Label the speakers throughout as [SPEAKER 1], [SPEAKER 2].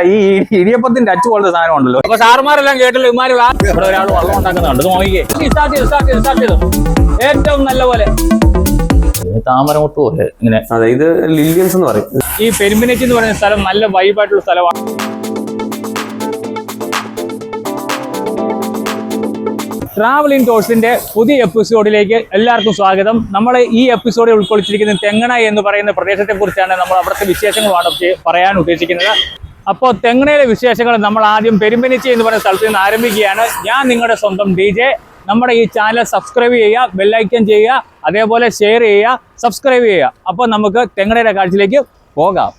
[SPEAKER 1] ഈ ഇടിയപ്പത്തിന്റെ അച്ചു പോലത്തെ സാധനം ഉണ്ടല്ലോ. അപ്പൊ സാറുമാരെല്ലാം കേട്ടല്ലോ ഇമാര്. ഇവിടെ ഒരാൾ വെള്ളം ഉണ്ടാക്കുന്നുണ്ട്. ഇത് നോക്കിക്കേ. സ്റ്റാർട്ട് ചെയ്തു സ്റ്റാർട്ട് ചെയ്തു സ്റ്റാർട്ട് ചെയ്തു. ഏറ്റവും നല്ല പോലെ. താമരമുട്ട് പോലെ ഇങ്ങനെ.
[SPEAKER 2] അതെ ഇത് ലില്യൻസ് എന്ന് പറയും.
[SPEAKER 1] ഈ പെരുമ്പിനെച്ചി എന്ന് പറയുന്ന സ്ഥലം നല്ല വൈബായിട്ടുള്ള സ്ഥലമാണ്. ട്രാവലിംഗ് ടോഴ്സിന്റെ പുതിയ എപ്പിസോഡിലേക്ക് എല്ലാവർക്കും സ്വാഗതം. നമ്മൾ ഈ എപ്പിസോഡിൽ ഉൾക്കൊള്ളിച്ചിരിക്കുന്ന തെങ്ങണ എന്ന് പറയുന്ന പ്രദേശത്തെ കുറിച്ചാണ് നമ്മൾ അവിടുത്തെ വിശേഷങ്ങളാണ് പറയാൻ ഉദ്ദേശിക്കുന്നത്. അപ്പോൾ തെങ്ങണയിലെ വിശേഷങ്ങൾ നമ്മൾ ആദ്യം പെരുമ്പനിച്ചി എന്ന് പറയുന്ന സ്ഥലത്ത് നിന്ന് ആരംഭിക്കുകയാണ്. ഞാൻ നിങ്ങളുടെ സ്വന്തം ഡി ജെ. നമ്മുടെ ഈ ചാനൽ സബ്സ്ക്രൈബ് ചെയ്യുക ബെല്ലൈക്കൻ ചെയ്യുക അതേപോലെ ഷെയർ ചെയ്യുക സബ്സ്ക്രൈബ് ചെയ്യുക. അപ്പോൾ നമുക്ക് തെങ്ങണയുടെ കാഴ്ചയിലേക്ക് പോകാം.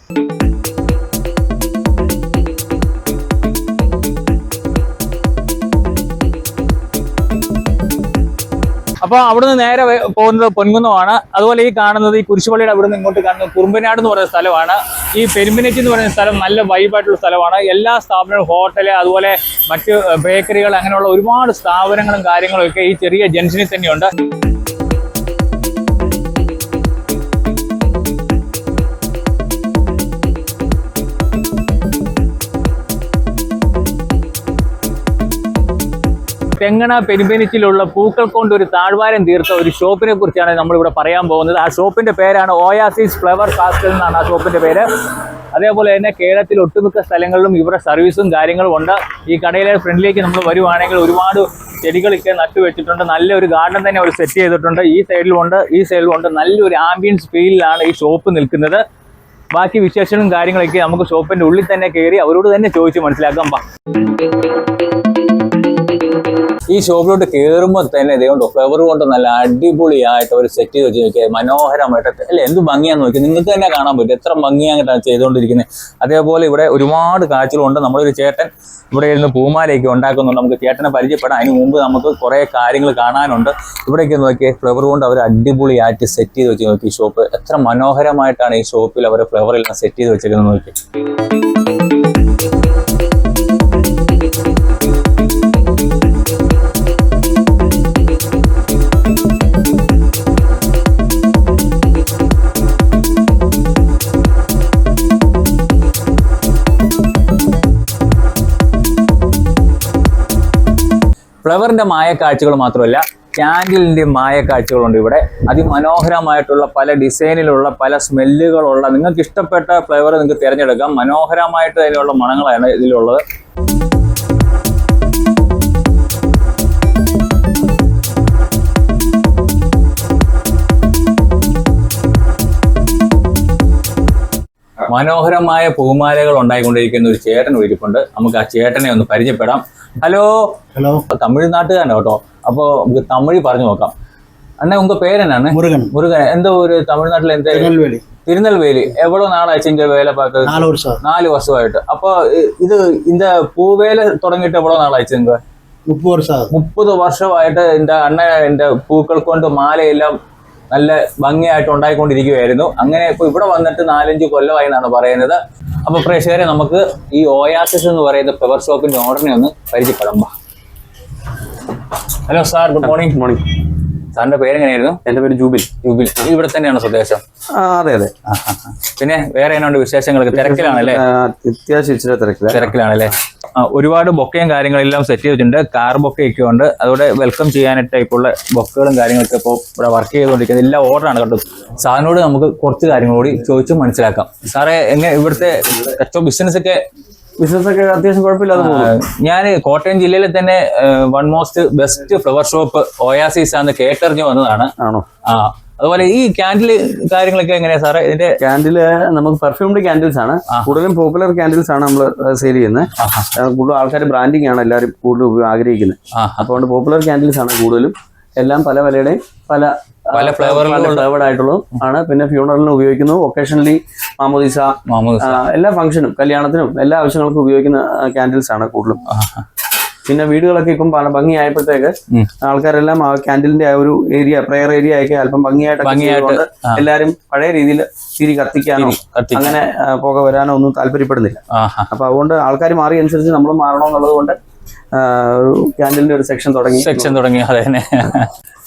[SPEAKER 1] അപ്പോൾ അവിടുന്ന് നേരെ പോകുന്നത് പൊൻകുന്നമാണ്. അതുപോലെ ഈ കാണുന്നത് ഈ കുരിശുപള്ളിയുടെ അവിടുന്ന് ഇങ്ങോട്ട് കാണുന്നത് കുറുമ്പനാട് എന്ന് പറയുന്ന സ്ഥലമാണ്. ഈ പെരുമ്പിനച്ചി എന്ന് പറയുന്ന സ്ഥലം നല്ല വൈബായിട്ടുള്ള സ്ഥലമാണ്. എല്ലാ സ്ഥാപനങ്ങളും ഹോട്ടൽ അതുപോലെ മറ്റ് ബേക്കറികൾ അങ്ങനെയുള്ള ഒരുപാട് സ്ഥാപനങ്ങളും കാര്യങ്ങളും ഒക്കെ ഈ ചെറിയ ജംഗ്ഷനിൽ തന്നെയുണ്ട്. തെങ്ങണ പെരുമ്പനിച്ചിലുള്ള പൂക്കൾ കൊണ്ട് ഒരു താഴ്വാരം തീർത്ത ഒരു ഷോപ്പിനെ കുറിച്ചാണ് നമ്മളിവിടെ പറയാൻ പോകുന്നത്. ആ ഷോപ്പിന്റെ പേരാണ് ഓയാസിസ് ഫ്ലവർ കാസ്റ്റൽ എന്നാണ് ആ ഷോപ്പിന്റെ പേര്. അതേപോലെ തന്നെ കേരളത്തിൽ ഒട്ടുമിക്ക സ്ഥലങ്ങളിലും ഇവിടെ സർവീസും കാര്യങ്ങളും ഉണ്ട്. ഈ കടയിലെ ഫ്രണ്ടിലേക്ക് നമ്മൾ വരുവാണെങ്കിൽ ഒരുപാട് ചെടികളൊക്കെ നട്ടുവെച്ചിട്ടുണ്ട് നല്ലൊരു ഗാർഡൻ തന്നെ അവർ സെറ്റ് ചെയ്തിട്ടുണ്ട്. ഈ സൈഡിലും ഉണ്ട് ഈ സൈഡിലും ഉണ്ട്. നല്ലൊരു ആംബിയൻസ് ഫീലിലാണ് ഈ ഷോപ്പ് നിൽക്കുന്നത്. ബാക്കി വിശേഷങ്ങളും കാര്യങ്ങളൊക്കെ നമുക്ക് ഷോപ്പിന്റെ ഉള്ളിൽ തന്നെ കയറി അവരോട് തന്നെ ചോദിച്ച് മനസ്സിലാക്കാം. ഈ ഷോപ്പിലോട്ട് കയറുമ്പോൾ തന്നെ ഇതുകൊണ്ട് ഫ്ലവർ കൊണ്ട് നല്ല അടിപൊളിയായിട്ട് ഒരു സെറ്റ് ചെയ്ത് വെച്ച് നോക്കിയാൽ മനോഹരമായിട്ട്. അല്ലെ എന്ത് ഭംഗിയാന്ന് നോക്കി. നിങ്ങൾക്ക് തന്നെ കാണാൻ പറ്റും. എത്ര ഭംഗിയായിട്ടാണ് ചെയ്തുകൊണ്ടിരിക്കുന്നത് അതേപോലെ ഇവിടെ ഒരുപാട് കാഴ്ചകളുണ്ട്. നമ്മളൊരു ചേട്ടൻ ഇവിടെ ഇരുന്ന് പൂമാലയൊക്കെ ഉണ്ടാക്കുന്നുണ്ട്. നമുക്ക് ചേട്ടനെ പരിചയപ്പെടാം. അതിന് മുമ്പ് നമുക്ക് കുറേ കാര്യങ്ങൾ കാണാനുണ്ട്. ഇവിടെയൊക്കെ നോക്കി ഫ്ലവർ കൊണ്ട് അവർ അടിപൊളിയായിട്ട് സെറ്റ് ചെയ്ത് വെച്ച് നോക്കി ഷോപ്പ് എത്ര മനോഹരമായിട്ടാണ് ഈ ഷോപ്പിൽ അവർ ഫ്ലവറെല്ലാം സെറ്റ് ചെയ്ത് വെച്ചിരിക്കുന്നത് നോക്കി. ഫ്ലവറിന്റെ മായക്കാഴ്ചകൾ മാത്രമല്ല ക്യാൻഡിലിന്റെ മായക്കാഴ്ചകളുണ്ട് ഇവിടെ. അതിമനോഹരമായിട്ടുള്ള പല ഡിസൈനിലുള്ള പല സ്മെല്ലുകളുള്ള നിങ്ങൾക്ക് ഇഷ്ടപ്പെട്ട ഫ്ലേവർ നിങ്ങൾക്ക് തിരഞ്ഞെടുക്കാം. മനോഹരമായിട്ട് അതിലുള്ള മണങ്ങളാണ് ഇതിലുള്ളത്. മനോഹരമായ പൂമാലകൾ ഉണ്ടായിക്കൊണ്ടിരിക്കുന്ന ഒരു ചേട്ടൻ ഇരിപ്പുണ്ട് നമുക്ക് ആ ചേട്ടനെ ഒന്ന് പരിചയപ്പെടാം. ഹലോ
[SPEAKER 3] ഹലോ
[SPEAKER 1] തമിഴ്നാട്ടുകാരനാണ് കേട്ടോ. അപ്പോൾ നമുക്ക് തമിഴ് പറഞ്ഞു നോക്കാം. അണ്ണ ഉങ്ക പേരെന്നാണ്?
[SPEAKER 3] മുരുകൻ.
[SPEAKER 1] മുരുകൻ. എന്തോ ഒരു തമിഴ്നാട്ടിലെ എന്താ?
[SPEAKER 3] തിരുനെൽവേലി.
[SPEAKER 1] തിരുനെൽവേലി. എവിടെ നാളാഴ്ച ഇന്റെ വേല പാക്ക്
[SPEAKER 3] നാല് വർഷം
[SPEAKER 1] നാല് വർഷമായിട്ട്. അപ്പൊ ഇത് ഇന്റെ പൂവേല തുടങ്ങിയിട്ട് എവിടെ
[SPEAKER 3] നാളാഴ്ച മുപ്പത് വർഷം
[SPEAKER 1] മുപ്പത് വർഷമായിട്ട് എന്റെ അണ്ണ എന്റെ പൂക്കൾ കൊണ്ട് മാലയെല്ലാം നല്ല ഭംഗിയായിട്ട് ഉണ്ടായിക്കൊണ്ടിരിക്കുകയായിരുന്നു അങ്ങനെ ഇപ്പൊ ഇവിടെ വന്നിട്ട് നാലഞ്ച് കൊല്ലമായി എന്നാണ് പറയുന്നത്. അപ്പൊ പ്രേക്ഷകരെ നമുക്ക് ഈ ഓയാസിസ് എന്ന് പറയുന്ന ഫ്ലവർ ഷോപ്പിന്റെ ഓർഡറിനെ ഒന്ന് പരിചയപ്പെടാം. Hello sir good morning
[SPEAKER 2] morning
[SPEAKER 1] സാറിന്റെ പേരെങ്ങനെയായിരുന്നു?
[SPEAKER 2] എന്റെ പേര് ജൂബിൽ.
[SPEAKER 1] ജൂബിൽ. ഇവിടെ തന്നെയാണ് സ്വദേശം?
[SPEAKER 2] അതെ അതെ.
[SPEAKER 1] പിന്നെ വേറെ എന്നാണ്ട് വിശേഷങ്ങളൊക്കെ? തിരക്കിലാണല്ലേ?
[SPEAKER 2] അത്യാവശ്യം ഇച്ചിരി
[SPEAKER 1] തിരക്കിലാണല്ലേ? ഒരുപാട് ബൊക്കയും കാര്യങ്ങളെല്ലാം സെറ്റ് ചെയ്തിട്ടുണ്ട്. കാർ ബൊക്കയൊക്കെ ഉണ്ട്. അതോടെ വെൽക്കം ചെയ്യാനായിട്ട് ടൈപ്പുള്ള ബൊക്കകളും കാര്യങ്ങളൊക്കെ ഇപ്പോൾ ഇവിടെ വർക്ക് ചെയ്തുകൊണ്ടിരിക്കുന്നത് എല്ലാം ഓർഡറാണ് കേട്ടോ. സാറിനോട് നമുക്ക് കുറച്ച് കാര്യങ്ങൾ കൂടി ചോദിച്ചു മനസ്സിലാക്കാം. സാറേ എങ്ങനെ ഇവിടുത്തെ കച്ചവട ബിസിനസ് ഒക്കെ
[SPEAKER 2] ബിസിനസ് ഒക്കെ അത്യാവശ്യം കുഴപ്പമില്ലാതെ
[SPEAKER 1] ഞാൻ കോട്ടയം ജില്ലയിലെ തന്നെ one most best flower shop oasis ആണ് കേട്ടറിഞ്ഞു വന്നതാണ്.
[SPEAKER 2] ആണോ?
[SPEAKER 1] ആ അതുപോലെ ഈ ക്യാൻഡിൽ കാര്യങ്ങളൊക്കെ എങ്ങനെയാ സാറേ? ഇതിന്റെ
[SPEAKER 2] ക്യാൻഡിൽ നമുക്ക് പെർഫ്യൂംഡ് ക്യാൻഡിൽസ് ആണ്. കൂടുതലും പോപ്പുലർ ക്യാൻഡിൽസ് ആണ് നമ്മൾ സെയിൽ ചെയ്യുന്നത്. കൂടുതൽ ആൾക്കാർ ബ്രാൻഡിങ് ആണ് എല്ലാവരും കൂടുതലും ആഗ്രഹിക്കുന്നത്. അപ്പോൾ പോപ്പുലർ ക്യാൻഡിൽസ് ആണ് കൂടുതലും. എല്ലാം പല വിലയുടെയും പല
[SPEAKER 1] പല
[SPEAKER 2] ഫ്ലേവർഡ് ആയിട്ടുള്ളതും ആണ്. പിന്നെ ഫ്യൂണറലിന് ഉപയോഗിക്കുന്നു. ഒക്കേഷണലി മാമോദിസ എല്ലാ ഫംഗ്ഷനും കല്യാണത്തിനും എല്ലാ ആവശ്യങ്ങൾക്കും ഉപയോഗിക്കുന്ന കാൻഡിൽസ് ആണ് കൂടുതലും. പിന്നെ വീടുകളൊക്കെ ഇപ്പം ഭംഗിയായപ്പോഴത്തേക്ക്. ആൾക്കാരെല്ലാം ആ ക്യാൻഡിലിന്റെ ആ ഒരു ഏരിയ പ്രെയർ ഏരിയ ഒക്കെ അല്പം ഭംഗിയായിട്ട്. എല്ലാരും പഴയ രീതിയിൽ തിരി കത്തിക്കാനോ അങ്ങനെ പുക വരാനോ ഒന്നും താല്പര്യപ്പെടുന്നില്ല. അപ്പൊ അതുകൊണ്ട് ആൾക്കാർ മാറിയനുസരിച്ച് നമ്മൾ മാറണമെന്നുള്ളത് കൊണ്ട് ക്യാൻഡിലിന്റെ ഒരു സെക്ഷൻ തുടങ്ങി.
[SPEAKER 1] സെക്ഷൻ തുടങ്ങി അതെ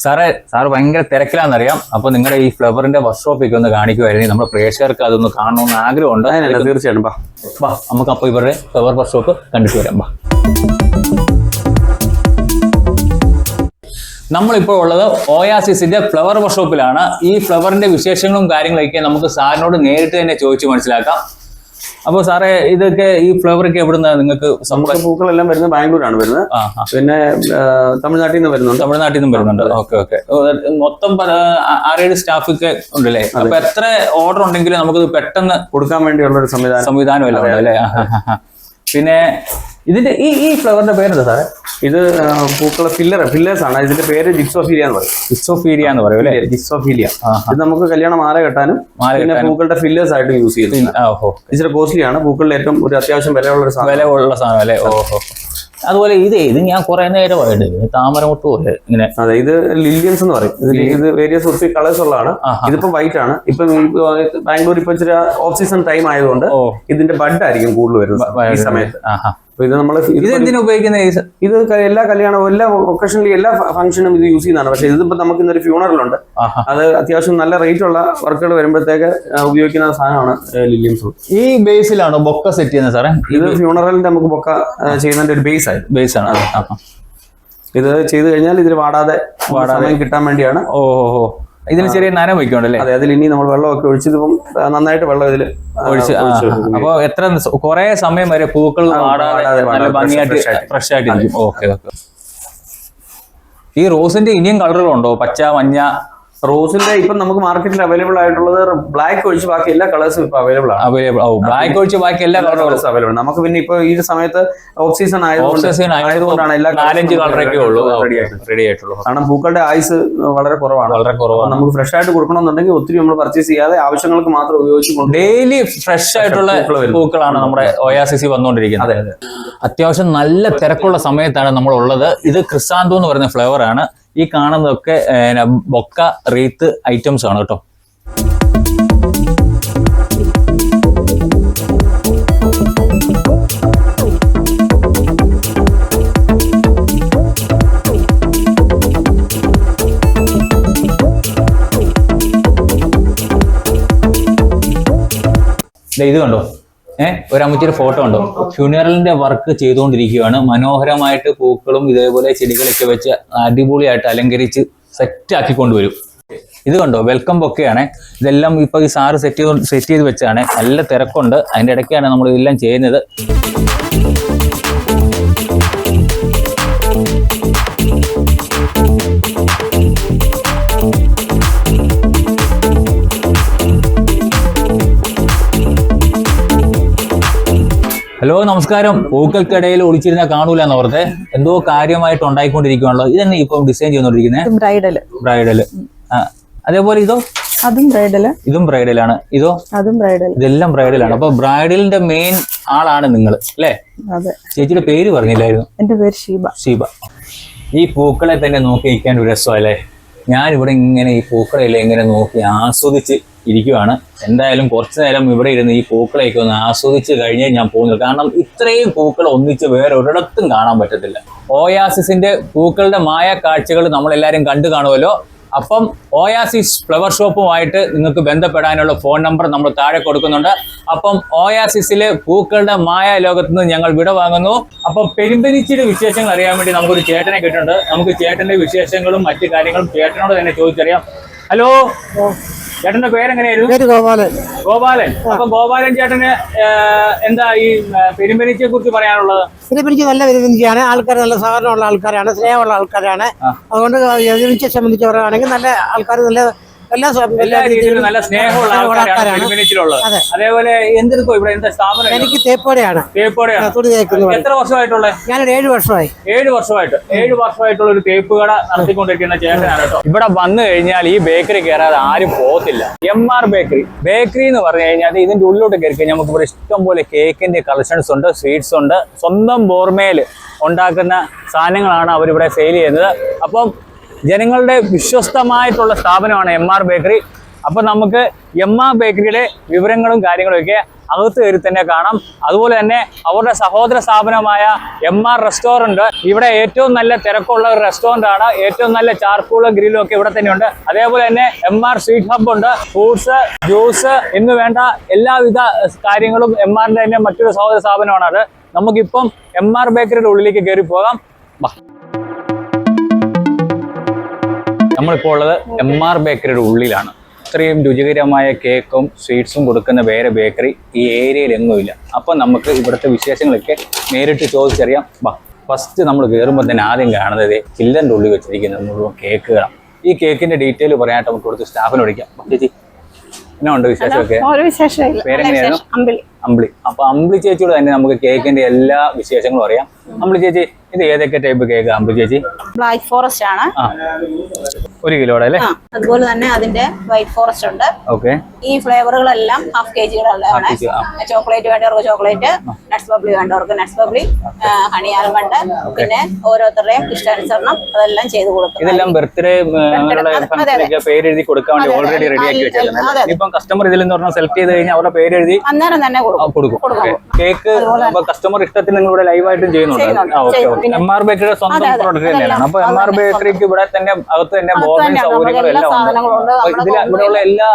[SPEAKER 1] സാറേ സാറ് ഭയങ്കര തിരക്കിലാണെന്നറിയാം. അപ്പൊ നിങ്ങളുടെ ഈ ഫ്ലവറിന്റെ വർക്ക്ഷോപ്പിലേക്ക് ഒന്ന് കാണിക്കുമായിരുന്നു നമ്മുടെ പ്രേക്ഷകർക്ക് അതൊന്ന് കാണണമെന്ന് ആഗ്രഹമുണ്ട്.
[SPEAKER 2] തീർച്ചയായിട്ടും ബാ
[SPEAKER 1] ബാ നമുക്ക് അപ്പോൾ ഇവരുടെ ഫ്ലവർ വർക്ക്ഷോപ്പ് കണ്ടിട്ട് വരാം ബാ നമ്മളിപ്പോൾ ഉള്ളത് ഓയാസിസിന്റെ ഫ്ലവർ വർക്ക്ഷോപ്പിലാണ്. ഈ ഫ്ലവറിന്റെ വിശേഷങ്ങളും കാര്യങ്ങളൊക്കെ നമുക്ക് സാറിനോട് നേരിട്ട് തന്നെ ചോദിച്ചു മനസ്സിലാക്കാം. അപ്പോൾ സാറേ ഇതൊക്കെ ഈ ഫ്ലവറൊക്കെ എവിടുന്ന നിങ്ങൾക്ക്
[SPEAKER 2] നമുക്ക് പൂക്കളെല്ലാം വരുന്നത് ബാംഗ്ലൂരാണ് വരുന്നത്. പിന്നെ തമിഴ്നാട്ടിൽ നിന്ന് വരുന്നുണ്ട്.
[SPEAKER 1] തമിഴ്നാട്ടിൽ നിന്നും വരുന്നുണ്ട്. Okay okay. മൊത്തം ആരേഴ് സ്റ്റാഫ് ഒക്കെ ഉണ്ടല്ലേ? അപ്പൊ എത്ര ഓർഡർ ഉണ്ടെങ്കിലും നമുക്ക് പെട്ടെന്ന്
[SPEAKER 2] കൊടുക്കാൻ വേണ്ടിയുള്ള ഒരു സംവിധാനം.
[SPEAKER 1] സംവിധാനം അല്ലേ. പിന്നെ ഇതിന്റെ ഈ ഈ ഫ്ലവറിന്റെ പേരെന്താ സാറേ?
[SPEAKER 2] ഇത് പൂക്കള ഫില്ലർ ഫില്ലേഴ്സ് ആണ്. ഇതിന്റെ പേര് ജിക്സോഫീലിയ എന്ന് പറയും.
[SPEAKER 1] ജിക്സോഫീലിയ എന്ന് പറയും അല്ലേ?
[SPEAKER 2] ജിക്സോഫീലിയ ഇത് നമുക്ക് കല്യാണം മാല കെട്ടാനും പിന്നെ പൂക്കളുടെ ഫില്ലേഴ്സ് ആയിട്ട് യൂസ് ചെയ്യുന്നു ഇച്ചിരി കോസ്റ്റ്ലി ആണ്. പൂക്കളിൽ ഏറ്റവും ഒരു അത്യാവശ്യം വിലയുള്ള ഒരു സാധനം.
[SPEAKER 1] വില ഉള്ള സാധനം അല്ലേ? ഓഹോ. അതുപോലെ ഇത് ഇത് ഞാൻ കുറെ നേരമായിട്ട് താമരമുട്ട് പോലെ ഇങ്ങനെ
[SPEAKER 2] അതെ ഇത് ലില്യൻസ് എന്ന് പറയും. ഇത് ഇത് വേരിയസ് ഒത്തിരി കളേഴ്സ് ഉള്ളതാണ്. ഇതിപ്പോ വൈറ്റ് ആണ്. ഇപ്പൊ ബാംഗ്ലൂർ ഇപ്പൊ ഇച്ചിരി ഓഫ് സീസൺ ടൈം ആയതുകൊണ്ട് ഇതിന്റെ ബഡ് ആയിരിക്കും കൂടുതൽ വരുന്നത് ഈ സമയത്ത്. ഇത് നമ്മൾ
[SPEAKER 1] ഇത് എന്തിനാ ഉപയോഗിക്കുന്ന
[SPEAKER 2] ഇത് എല്ലാ കല്യാണവും എല്ലാ ഒക്കേഷനിലും എല്ലാ ഫംഗ്ഷനും ഇത് യൂസ് ചെയ്യുന്നതാണ്. പക്ഷേ ഇതിപ്പോ നമുക്ക് ഇന്നൊരു ഫ്യൂണറിലുണ്ട് ഉണ്ട്. അത് അത്യാവശ്യം നല്ല റേറ്റ് ഉള്ള വർക്കുകൾ വരുമ്പോഴത്തേക്ക് ഉപയോഗിക്കുന്ന സാധനമാണ് ലില്യംസ്
[SPEAKER 1] ഈ ബേസിലാണ് ബൊക്ക സെറ്റ് ചെയ്യുന്നത് സാറേ?
[SPEAKER 2] ഇത് ഫ്യൂണറലിന്റെ നമുക്ക് ബൊക്ക ചെയ്യുന്നതിന്റെ ഒരു ബേസ് ആയി
[SPEAKER 1] ബേസ് ആണ്
[SPEAKER 2] ഇത് ചെയ്തു കഴിഞ്ഞാൽ ഇതിൽ വാടാതെ വാടാതെ. കിട്ടാൻ വേണ്ടിയാണ്.
[SPEAKER 1] ഓ, ഓ ഇതിന് ചെറിയ നനം വയ്ക്കുന്നുണ്ടല്ലേ?
[SPEAKER 2] അതെ അതിൽ ഇനി നമ്മൾ വെള്ളമൊക്കെ ഒഴിച്ചതിപ്പം നന്നായിട്ട് വെള്ളം ഇതിൽ
[SPEAKER 1] ഒഴിച്ച്. അപ്പൊ എത്ര കുറെ സമയം വരെ പൂക്കൾ വാടാതെ നല്ല ഭംഗിയായിട്ട്. ഫ്രഷ് ആയിട്ട് ഓക്കെ ഓക്കെ. ഈ റോസിന്റെ ഇനിയും കളറുകളുണ്ടോ? പച്ച മഞ്ഞ?
[SPEAKER 2] റോസിന്റെ ഇപ്പൊ നമുക്ക് മാർക്കറ്റിൽ അവൈലബിൾ ആയിട്ടുള്ളത് ബ്ലാക്ക് ഒഴിച്ച് ബാക്കി എല്ലാ കളേഴ്സും ഇപ്പൊ അവൈലബിൾ ആണ്.
[SPEAKER 1] അവൈലബിൾ ആവും ബ്ലാക്ക് ഒഴിച്ച് ബാക്കി എല്ലാ
[SPEAKER 2] കളേഴ്സും അവൈലബിൾ നമുക്ക് പിന്നെ ഇപ്പൊ ഈ സമയത്ത് ഓഫ് സീസൺ ആയതുകൊണ്ട് ആയതുകൊണ്ടാണ് എല്ലാ
[SPEAKER 1] നാലഞ്ച് കളറൊക്കെ ഉള്ളൂ.
[SPEAKER 2] റെഡി ആയിട്ട്
[SPEAKER 1] റെഡി ആയിട്ടുള്ളൂ.
[SPEAKER 2] കാരണം പൂക്കളുടെ ആയുസ് വളരെ കുറവാണ്.
[SPEAKER 1] വളരെ കുറവാണ്.
[SPEAKER 2] നമുക്ക് ഫ്രഷ് ആയിട്ട് കൊടുക്കണമെന്നുണ്ടെങ്കിൽ ഒത്തിരി നമ്മൾ പർച്ചേസ് ചെയ്യാതെ ആവശ്യങ്ങൾക്ക് മാത്രം ഉപയോഗിച്ചുകൊണ്ട്
[SPEAKER 1] ഡെയിലി ഫ്രഷ് ആയിട്ടുള്ള. പൂക്കളാണ് നമ്മുടെ ഒയാസിസി വന്നുകൊണ്ടിരിക്കുന്നത്.
[SPEAKER 2] അതെ അതെ.
[SPEAKER 1] അത്യാവശ്യം നല്ല തിരക്കുള്ള സമയത്താണ് നമ്മൾ ഉള്ളത് ഇത് ക്രിസാന്തോ എന്ന് പറയുന്ന ഫ്ലേവർ ആണ്. ഈ കാണുന്നതൊക്കെ ബൊക്ക റീത്ത് ഐറ്റംസ് ആണ് കേട്ടോ ഇത് കണ്ടോ? ഏഹ് ഒരു ഫോട്ടോ ഉണ്ടോ? ഫ്യൂണറലിന്റെ വർക്ക് ചെയ്തുകൊണ്ടിരിക്കുകയാണ്. മനോഹരമായിട്ട് പൂക്കളും ഇതേപോലെ ചെടികളൊക്കെ വെച്ച് അടിപൊളിയായിട്ട് അലങ്കരിച്ച് സെറ്റ് ആക്കി കൊണ്ടുവരും. ഇത് കണ്ടോ? വെൽക്കം ബൊക്കെയാണ് ഇതെല്ലാം ഇപ്പൊ ഈ സാറ് സെറ്റ് ചെയ്ത് സെറ്റ് ചെയ്ത് വെച്ചാണ് നല്ല തിരക്കുണ്ട്. അതിന്റെ ഇടയ്ക്കാണ് നമ്മൾ ഇതെല്ലാം ചെയ്യുന്നത്. ഹലോ നമസ്കാരം. പൂക്കൾക്കിടയിൽ ഒളിച്ചിരുന്ന കാണൂല എന്ന് ഓർത്തെ എന്തോ കാര്യമായിട്ട് ഉണ്ടായിക്കൊണ്ടിരിക്കുകയാണല്ലോ ഇതന്നെ ഇപ്പം ഡിസൈൻ ചെയ്തോണ്ടിരിക്കുന്നത്
[SPEAKER 3] ബ്രൈഡൽ ബ്രൈഡൽ
[SPEAKER 1] ബ്രൈഡൽ അതേപോലെ ഇതോ?
[SPEAKER 3] അതും ബ്രൈഡൽ
[SPEAKER 1] ഇതും ബ്രൈഡലാണ് ഇതോ?
[SPEAKER 3] അതും ബ്രൈഡൽ
[SPEAKER 1] ഇതെല്ലാം ബ്രൈഡലാണ് അപ്പൊ ബ്രൈഡലിന്റെ മെയിൻ ആളാണ് നിങ്ങൾ അല്ലേ?
[SPEAKER 3] അതെ.
[SPEAKER 1] ചേച്ചിയുടെ പേര് പറഞ്ഞില്ലായിരുന്നു?
[SPEAKER 3] എന്റെ പേര് ഷീബ.
[SPEAKER 1] ഷീബ. ഈ പൂക്കളെ തന്നെ നോക്കി ഇരിക്കാൻ ഒരു രസമല്ലേ ഞാനിവിടെ ഇങ്ങനെ ഈ പൂക്കളെല്ലാം ഇങ്ങനെ നോക്കി ആസ്വദിച്ച് ഇരിക്കുവാണ്. എന്തായാലും കുറച്ചു നേരം ഇവിടെ ഇരുന്ന് ഈ പൂക്കളെയൊക്കെ ഒന്ന് ആസ്വദിച്ച് കഴിഞ്ഞേ ഞാൻ പോകുന്നത് കാരണം ഇത്രയും പൂക്കൾ ഒന്നിച്ച് വേറെ ഒരിടത്തും കാണാൻ പറ്റത്തില്ല. ഓയാസിസിന്റെ പൂക്കളുടെ മായ കാഴ്ചകൾ നമ്മളെല്ലാവരും കണ്ടു കാണുമല്ലോ. അപ്പം ഓയാസിസ് ഫ്ലവർ ഷോപ്പുമായിട്ട് നിങ്ങൾക്ക് ബന്ധപ്പെടാനുള്ള ഫോൺ നമ്പർ നമ്മൾ താഴെ കൊടുക്കുന്നുണ്ട്. അപ്പം ഓയാസിസിലെ പൂക്കളുടെ മായ ലോകത്ത് നിന്ന് ഞങ്ങൾ വിട വാങ്ങുന്നു. അപ്പം പെരുമ്പനിച്ചിയുടെ വിശേഷങ്ങൾ അറിയാൻ വേണ്ടി നമുക്കൊരു ചേട്ടനെ കിട്ടുന്നുണ്ട് നമുക്ക് ചേട്ടന്റെ വിശേഷങ്ങളും മറ്റു കാര്യങ്ങളും ചേട്ടനോട് തന്നെ ചോദിച്ചറിയാം. ഹലോ. ചേട്ടന്റെ പേരെങ്ങനെയായിരുന്നു?
[SPEAKER 4] പേര് ഗോപാലൻ.
[SPEAKER 1] ഗോപാലൻ. അപ്പൊ ഗോപാലൻ ചേട്ടന് എന്താ ഈ പെരുമ്പനിച്ചെ കുറിച്ച് പറയാനുള്ളത്?
[SPEAKER 4] പെരുമ്പനിച്ച് നല്ല പെരുമ്പനിച്ചാണ് ആൾക്കാർ നല്ല സഹകരണമുള്ള ആൾക്കാരാണ് സ്നേഹമുള്ള ആൾക്കാരാണ്. അതുകൊണ്ട് വിരമിച്ചെ സംബന്ധിച്ച് പറയുകയാണെങ്കിൽ നല്ല ആൾക്കാർ നല്ല എല്ലാ
[SPEAKER 1] നല്ല സ്നേഹമുള്ള ആൾക്കാരാണ് അതേപോലെ എന്തെടുക്കോ ഇവിടെ എന്താ സ്ഥാപനം
[SPEAKER 4] എനിക്ക് തേപ്പോടെയാണ്
[SPEAKER 1] തേപ്പോടെയാണ്
[SPEAKER 4] തുണി തേക്കുന്നത്
[SPEAKER 1] എത്ര വർഷമായിട്ടുള്ള?
[SPEAKER 4] ഞാനൊരു ഏഴ് വർഷമായി.
[SPEAKER 1] ഏഴ് വർഷമായിട്ട്. ഏഴ് വർഷമായിട്ടുള്ള ഒരു തേപ്പ് കട നടത്തിക്കൊണ്ടിരിക്കുന്ന ചേട്ടനാണ് കേട്ടോ. ഇവിടെ വന്നു കഴിഞ്ഞാൽ ഈ ബേക്കറി കയറാതെ ആരും പോകത്തില്ല. M R bakery. ബേക്കറി എന്ന് പറഞ്ഞു കഴിഞ്ഞാൽ ഇതിന്റെ ഉള്ളിലോട്ട് കയറി കഴിഞ്ഞാൽ നമുക്ക് ഇവിടെ ഇഷ്ടം പോലെ കേക്കിന്റെ കളക്ഷൻസ് ഉണ്ട് സ്വീറ്റ്സ് ഉണ്ട്. സ്വന്തം ബോർമേൽ ഉണ്ടാക്കുന്ന സാധനങ്ങളാണ് അവരിവിടെ സെയിൽ ചെയ്യുന്നത്. അപ്പം ജനങ്ങളുടെ വിശ്വസ്തമായിട്ടുള്ള സ്ഥാപനമാണ് എം ആർ ബേക്കറി അപ്പൊ നമുക്ക് എം ആർ ബേക്കറിയുടെ വിവരങ്ങളും കാര്യങ്ങളും ഒക്കെ അകത്ത് കയറി തന്നെ കാണാം. അതുപോലെ തന്നെ അവരുടെ സഹോദര സ്ഥാപനമായ എം ആർ റെസ്റ്റോറന്റ് ഇവിടെ ഏറ്റവും നല്ല തിരക്കുള്ള ഒരു റെസ്റ്റോറന്റ് ആണ്. ഏറ്റവും നല്ല ചാർക്കോളും ഗ്രില്ലും ഒക്കെ ഇവിടെ തന്നെയുണ്ട്. അതേപോലെ തന്നെ എം ആർ സ്വീറ്റ് ഹബ് ഉണ്ട്. ഫ്രൂട്ട്സ് ജ്യൂസ് എന്ന് വേണ്ട എല്ലാവിധ കാര്യങ്ങളും എം ആറിന്റെ തന്നെ മറ്റൊരു സഹോദര സ്ഥാപനമാണ് അത്. നമുക്കിപ്പം എം ആർ ബേക്കറിയുടെ ഉള്ളിലേക്ക് കയറി പോകാം. നമ്മളിപ്പോൾ ഉള്ളത് എം ആർ ബേക്കറിയുടെ ഉള്ളിലാണ്. ഇത്രയും രുചികരമായ കേക്കും സ്വീറ്റ്സും കൊടുക്കുന്ന വേറെ ബേക്കറി ഈ ഏരിയയിൽ എങ്ങുമില്ല അപ്പം നമുക്ക് ഇവിടുത്തെ വിശേഷങ്ങളൊക്കെ നേരിട്ട് ചോദിച്ചറിയാം. വാ ഫസ്റ്റ് നമ്മൾ കയറുമ്പോൾ തന്നെ ആദ്യം കാണുന്നത് ചില്ലന്റെ ഉള്ളിൽ വെച്ചിരിക്കുന്നത് മുഴുവൻ കേക്കുകളാണ് ഈ കേക്കിന്റെ ഡീറ്റെയിൽ പറയാനായിട്ട് നമുക്ക് കൊടുത്ത് സ്റ്റാഫിന് വിളിക്കാം. ചേച്ചി എന്നാ ഉണ്ട് വിശേഷമൊക്കെ? പേരെങ്ങനെയായിരുന്നു?
[SPEAKER 3] അമ്പിളി.
[SPEAKER 1] അപ്പൊ അമ്പിളി ചേച്ചിയോട് തന്നെ നമുക്ക് കേക്കിന്റെ എല്ലാ വിശേഷങ്ങളും അറിയാം. അമ്പിളി ചേച്ചി ഇത് ഏതൊക്കെ ടൈപ്പ് കേക്ക് അമ്പിളി ചേച്ചി?
[SPEAKER 5] ബ്ലാക്ക് ഫോറസ്റ്റ് ആണ്.
[SPEAKER 1] ഒരു കിലോടെ അല്ലേ?
[SPEAKER 5] അതുപോലെ തന്നെ അതിന്റെ വൈറ്റ് ഫോറസ്റ്റ് ഉണ്ട്.
[SPEAKER 1] ഓക്കെ
[SPEAKER 5] ഈ ഫ്ലേവറുകളെല്ലാം ഹാഫ് കെ ജികളുള്ളതാണ്. ചോക്ലേറ്റ് വേണ്ടവർക്ക് ചോക്ലേറ്റ് നട്സ് ബബ്ലി വേണ്ടവർക്ക് നട്സ് ബബ്ലി ഹണി ആൽമണ്ട് പിന്നെ ഓരോരുത്തരുടെയും ഇഷ്ടാനുസരണം അതെല്ലാം ചെയ്തു കൊടുക്കും.
[SPEAKER 1] ഇതെല്ലാം ബർത്ത്ഡേ പേര് എഴുതി കൊടുക്കാൻ വേണ്ടി ഓൾറെഡി റെഡി ആക്കി വെച്ചേക്കുന്നത് ഇപ്പം കസ്റ്റമർ ഇതിൽ നിന്ന് പറഞ്ഞാൽ സെലക്ട് ചെയ്ത് കഴിഞ്ഞാൽ അവരുടെ പേര് എഴുതി
[SPEAKER 5] അന്നേരം തന്നെ കൊടുക്കും.
[SPEAKER 1] കൊടുക്കും.
[SPEAKER 5] കൊടുക്കാം.
[SPEAKER 1] കേക്ക് കസ്റ്റമർ ഇഷ്ടത്തിന് നിങ്ങൾ ഇവിടെ ലൈവായിട്ടും ചെയ്യുന്നുണ്ട്. എം ആർ ബേക്കറിയുടെ സ്വന്തം. പ്രോഡക്റ്റ് തന്നെയാണ്. അപ്പൊ എം ആർ ബേക്കറിക്ക് ഇവിടെ തന്നെ അകത്ത് തന്നെ ബോർഡിംഗ് സൗകര്യങ്ങളും
[SPEAKER 5] എല്ലാം
[SPEAKER 1] ഉണ്ട്. ഇതിൽ ഇവിടെയുള്ള എല്ലാ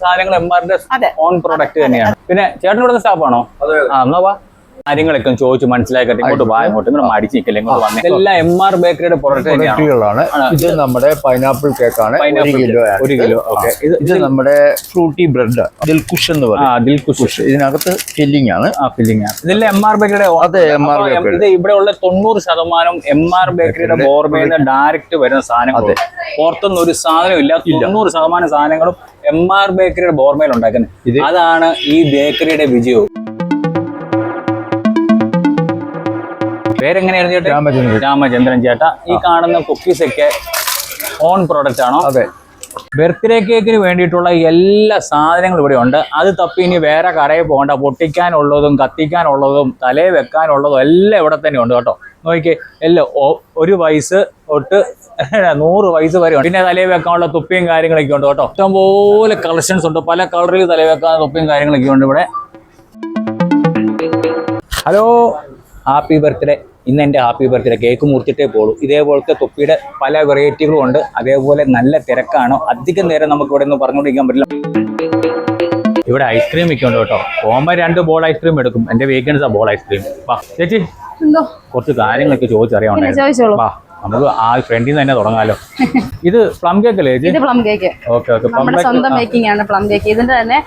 [SPEAKER 1] സാധനങ്ങളും എം ആറിന്റെ ഓൺ പ്രോഡക്റ്റ് തന്നെയാണ്. പിന്നെ ചേട്ടൻ ഇവിടുത്തെ സ്റ്റാഫാണോ ആ എന്നാ കാര്യങ്ങളൊക്കെ ചോദിച്ച് മനസ്സിലാക്കട്ടെ ഇങ്ങോട്ട് വായ ഇങ്ങോട്ട് ഇങ്ങോട്ട് മടിച്ച് നിൽക്കില്ല ഇങ്ങോട്ട് വന്നേ. എല്ലാം എം ആർ ബേക്കറിയുടെ പ്രോഡക്റ്റ്
[SPEAKER 6] പ്രൊഡക്റ്റുകളാണ് ഇത് നമ്മുടെ പൈനാപ്പിൾ കേക്കാണ് ഒരു കിലോ.
[SPEAKER 1] ഒരു കിലോ. ഓക്കെ. ഇത്
[SPEAKER 6] നമ്മുടെ ഫ്രൂട്ടി ബ്രെഡ് ദിൽകുഷ് എന്ന് പറയും.
[SPEAKER 1] ആ ദിൽകുഷ്
[SPEAKER 6] ഇതിനകത്ത് ഫില്ലിംഗ് ആണ്.
[SPEAKER 1] ആ ഫില്ലിംഗ് ആണ്. ഇതെല്ലാം എം ആർ ബേക്കറിയുടെ
[SPEAKER 6] അതെ, എം ആർ
[SPEAKER 1] ഇത് ഇവിടെ ഉള്ള തൊണ്ണൂറ് ശതമാനം എം ആർ ബേക്കറിയുടെ ബോർമയിൽ നിന്ന് ഡയറക്റ്റ് വരുന്ന സാധനങ്ങൾ പുറത്തൊന്നും ഒരു സാധനം ഇല്ല. തൊണ്ണൂറ് ശതമാനം സാധനങ്ങളും എം ആർ ബേക്കറിയുടെ ബോർമയിൽ ഉണ്ടാക്കുന്നത് അതാണ് ഈ ബേക്കറിയുടെ വിജയവും. പേരെങ്ങനെയായിരുന്നു ചേട്ടാ
[SPEAKER 6] രാമചന്ദ്രൻ.
[SPEAKER 1] രാമചന്ദ്രൻ ചേട്ടാ. ഈ കാണുന്ന കുക്കീസ് ഒക്കെ ഓൺ പ്രോഡക്റ്റ് ആണോ?
[SPEAKER 6] അതെ.
[SPEAKER 1] ബർത്ത്ഡേ കേക്കിന് വേണ്ടിയിട്ടുള്ള എല്ലാ സാധനങ്ങളും ഇവിടെ ഉണ്ട്. അത് തപ്പി ഇനി വേറെ കടയിൽ പോകണ്ട. പൊട്ടിക്കാനുള്ളതും കത്തിക്കാനുള്ളതും തലേ വെക്കാനുള്ളതും എല്ലാം ഇവിടെ തന്നെ ഉണ്ട് കേട്ടോ. നോക്കിക്കേ എല്ലാം ഒരു വയസ്സ് തൊട്ട് നൂറ് വയസ്സ് വരെ ഉണ്ട്. പിന്നെ തലയിൽ വെക്കാനുള്ള തുപ്പിയും കാര്യങ്ങളൊക്കെ ഉണ്ട് കേട്ടോ. ഇഷ്ടംപോലെ കളക്ഷൻസ് ഉണ്ട്. പല കളറിൽ തലയിൽ വെക്കാൻ തുപ്പിയും കാര്യങ്ങളൊക്കെ ഉണ്ട് ഇവിടെ. ഹലോ ഹാപ്പി ബർത്ത്ഡേ ഇന്ന് എന്റെ ഹാപ്പി ബർത്ത്ഡേ കേക്ക് മുറിച്ചിട്ടേ പോളൂ. ഇതേപോലത്തെ തൊപ്പിയുടെ പല വെറൈറ്റികളും ഉണ്ട്. അതേപോലെ നല്ല തിരക്കാണോ. അധികം നേരം നമുക്ക് ഇവിടെ നിന്ന് പറഞ്ഞുകൊണ്ടിരിക്കാൻ പറ്റില്ല. ഇവിടെ ഐസ്ക്രീം വെക്കുന്നുണ്ട് കേട്ടോ. പോകുമ്പോൾ രണ്ട് ബോൾ ഐസ്ക്രീം എടുക്കും. എന്റെ വീക്കെൻഡ്സാ ബോൾ ഐസ്ക്രീം വാ ചേച്ചി. കുറച്ച് കാര്യങ്ങളൊക്കെ വാ. നമുക്ക് ആ ഫ്രണ്ടിൽ നിന്ന് തന്നെ തുടങ്ങാലോ. ഇത് പ്ലം കേക്ക് അല്ലേ
[SPEAKER 3] ഇത് പ്ലം കേക്ക്
[SPEAKER 1] ഓക്കെ ഓക്കെ
[SPEAKER 3] നമ്മുടെ സ്വന്തം മേക്കിംഗ് ആണ് പ്ലം കേക്ക് ഇതിന്റെ തന്നെ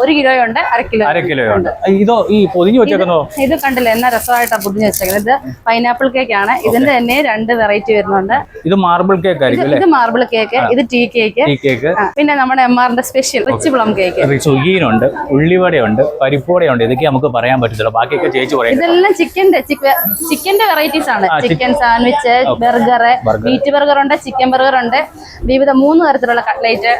[SPEAKER 3] ഒരു കിലോ ഉണ്ട് അര കിലോ
[SPEAKER 1] അര കിലോ ഉണ്ട്. ഇതോ ഈ പൊതിഞ്ഞു വെച്ചേക്കുന്നോ?
[SPEAKER 3] ഇത് കണ്ടില്ലേ എന്നാ രസമായിട്ടാണ് പുതിഞ്ഞ് വെച്ചേക്കുന്നത്. ഇത് പൈനാപ്പിൾ കേക്ക് ആണ്. ഇതിന്റെ തന്നെ രണ്ട് വെറൈറ്റി വരുന്നുണ്ട്.
[SPEAKER 1] ഇത് മാർബിൾ കേക്ക് ആയിരിക്കും
[SPEAKER 3] ഇത് മാർബിൾ കേക്ക് ഇത് ടീ കേക്ക്
[SPEAKER 1] ടീ കേക്ക്
[SPEAKER 3] പിന്നെ നമ്മുടെ എം ആറിന്റെ സ്പെഷ്യൽ റിച്ച് പ്ലം കേക്ക്
[SPEAKER 1] സുഗീനുണ്ട് ഉള്ളിവടയുണ്ട് പരിപ്പുവടയുണ്ട്. ഇതൊക്കെ നമുക്ക് പറയാൻ പറ്റത്തില്ല ബാക്കിയൊക്കെ ചേച്ചി പറയാം
[SPEAKER 3] ഇതെല്ലാം ചിക്കന്റെ ചിക്കന്റെ വെറൈറ്റീസ് ആണ്. Chicken sandwich burger. Meat burger ഉണ്ട് ചിക്കൻ ബർഗർ ഉണ്ട്. വിവിധ മൂന്ന് തരത്തിലുള്ള കട്ട്ലേറ്റ്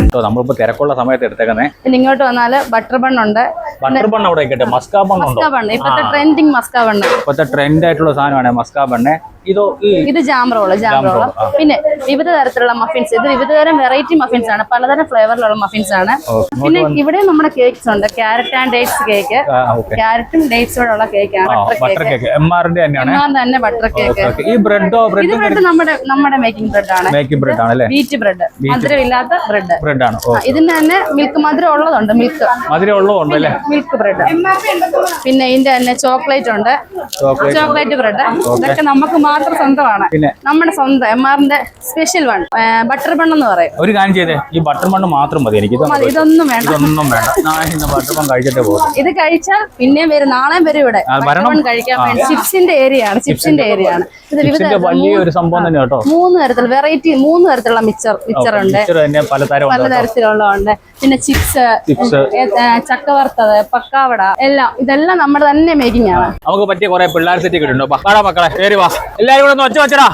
[SPEAKER 1] കേട്ടോ നമ്മളിപ്പോ തിരക്കുള്ള സമയത്ത് എടുത്തേക്കുന്നേ.
[SPEAKER 3] പിന്നെ ഇങ്ങോട്ട് വന്നാൽ ബട്ടർ ബൺ ഉണ്ട്.
[SPEAKER 1] ബട്ടർ ബണ്ണ് അവിടെ മസ്കാ ഉണ്ടോ?
[SPEAKER 3] മസ്ക ബണ്ണ് ഇപ്പത്തെ ട്രെൻഡിങ് മസ്ക ബണ്ണ്
[SPEAKER 1] ഇപ്പോഴത്തെ ട്രെൻഡ് ആയിട്ടുള്ള സാധനമാണ് മസ്കാ ബണ്ണ് ഇതോ
[SPEAKER 3] ഇത് ജാം റോൾ ജാം
[SPEAKER 1] റോൾ.
[SPEAKER 3] പിന്നെ വിവിധ തരത്തിലുള്ള മഫിൻസ് ഇത് വിവിധ തരം വെറൈറ്റി മഫിൻസ് ആണ്. പലതരം ഫ്ലേവറിലുള്ള മഫിൻസ് ആണ്. പിന്നെ ഇവിടെ നമ്മുടെ കേക്ക്സ് ഉണ്ട്. ക്യാരറ്റ് ആൻഡ് ഡേറ്റ്സ് കേക്ക് ക്യാരറ്റും ഡേറ്റ്സും ഉള്ള കേക്കാണ് ബട്ടർ കേക്ക്
[SPEAKER 1] കേക്ക് എം ആറിന്റെ
[SPEAKER 3] തന്നെ ബട്ടർ കേക്ക്
[SPEAKER 1] ഈ ബ്രെഡോ
[SPEAKER 3] ഇത്
[SPEAKER 1] ബ്രെഡ്
[SPEAKER 3] നമ്മുടെ നമ്മുടെ മേക്കിംഗ് ബ്രെഡ് ആണ്.
[SPEAKER 1] മേക്കിംഗ് ബ്രെഡ് ആണ് ബീറ്റ്
[SPEAKER 3] വീറ്റ് ബ്രെഡ് മധുരമില്ലാത്ത ബ്രെഡ്
[SPEAKER 1] ബ്രെഡ് ആണ്.
[SPEAKER 3] ഇതിന് തന്നെ മിൽക്ക് മധുരം ഉള്ളതുണ്ട് മിൽക്ക്
[SPEAKER 1] മധുരം ഉള്ളതുണ്ട് അല്ലേ?
[SPEAKER 3] മിൽക്ക് ബ്രെഡ് പിന്നെ ഇതിന്റെ തന്നെ ചോക്ലേറ്റ് ഉണ്ട്.
[SPEAKER 1] ചോക്ലേറ്റ്
[SPEAKER 3] ചോക്ലേറ്റ് ബ്രെഡ് ഇതൊക്കെ നമുക്ക് മാത്രം സ്വന്തമാണ്.
[SPEAKER 1] പിന്നെ?
[SPEAKER 3] നമ്മുടെ സ്വന്തം എം ആറിന്റെ സ്പെഷ്യൽ വൺ ബട്ടർ ബൺ എന്ന് പറയും.
[SPEAKER 1] ഒരു കാര്യം ചെയ്തേ ഈ ബട്ടർ മണ്ണ് മാത്രം മതി. എനിക്ക്
[SPEAKER 3] ഇതൊന്നും വേണ്ട.
[SPEAKER 1] ഇതൊന്നും വേണ്ട. ബട്ടർ ബൺ കഴിച്ചിട്ടേ പോകും.
[SPEAKER 3] ഇത് കഴിച്ചാൽ പിന്നെയും വരും. നാളെയും വരും ഇവിടെ. ബൺ കഴിക്കാൻ വേണ്ടി. ചിപ്സിന്റെ ഏരിയ ആണ് ചിപ്സിന്റെ ഏരിയ ആണ് ഇത് വിവിധ മൂന്ന്
[SPEAKER 1] സംഭവം തന്നെ കേട്ടോ.
[SPEAKER 3] മൂന്ന് തരത്തിൽ വെറൈറ്റി മൂന്ന് തരത്തിലുള്ള മിച്ചർ മിച്ചർ ഉണ്ട്. പലതരത്തിലുള്ളതുണ്ട് പിന്നെ
[SPEAKER 1] ചിപ്സ്
[SPEAKER 3] ചക്ക വറുത്തത് പക്കാവട എല്ലാം. ഇതെല്ലാം നമ്മുടെ തന്നെ മേക്കിംഗ് ആണ്.
[SPEAKER 1] നമുക്ക് പറ്റിയ കുറെ പിള്ളേർ സെറ്റ് കിട്ടുന്നുണ്ടോ പക്കാട മക്കളെ കയറി വാ. എല്ലാരും കൂടെ ഒന്ന് ഒച്ച വെച്ചടാ.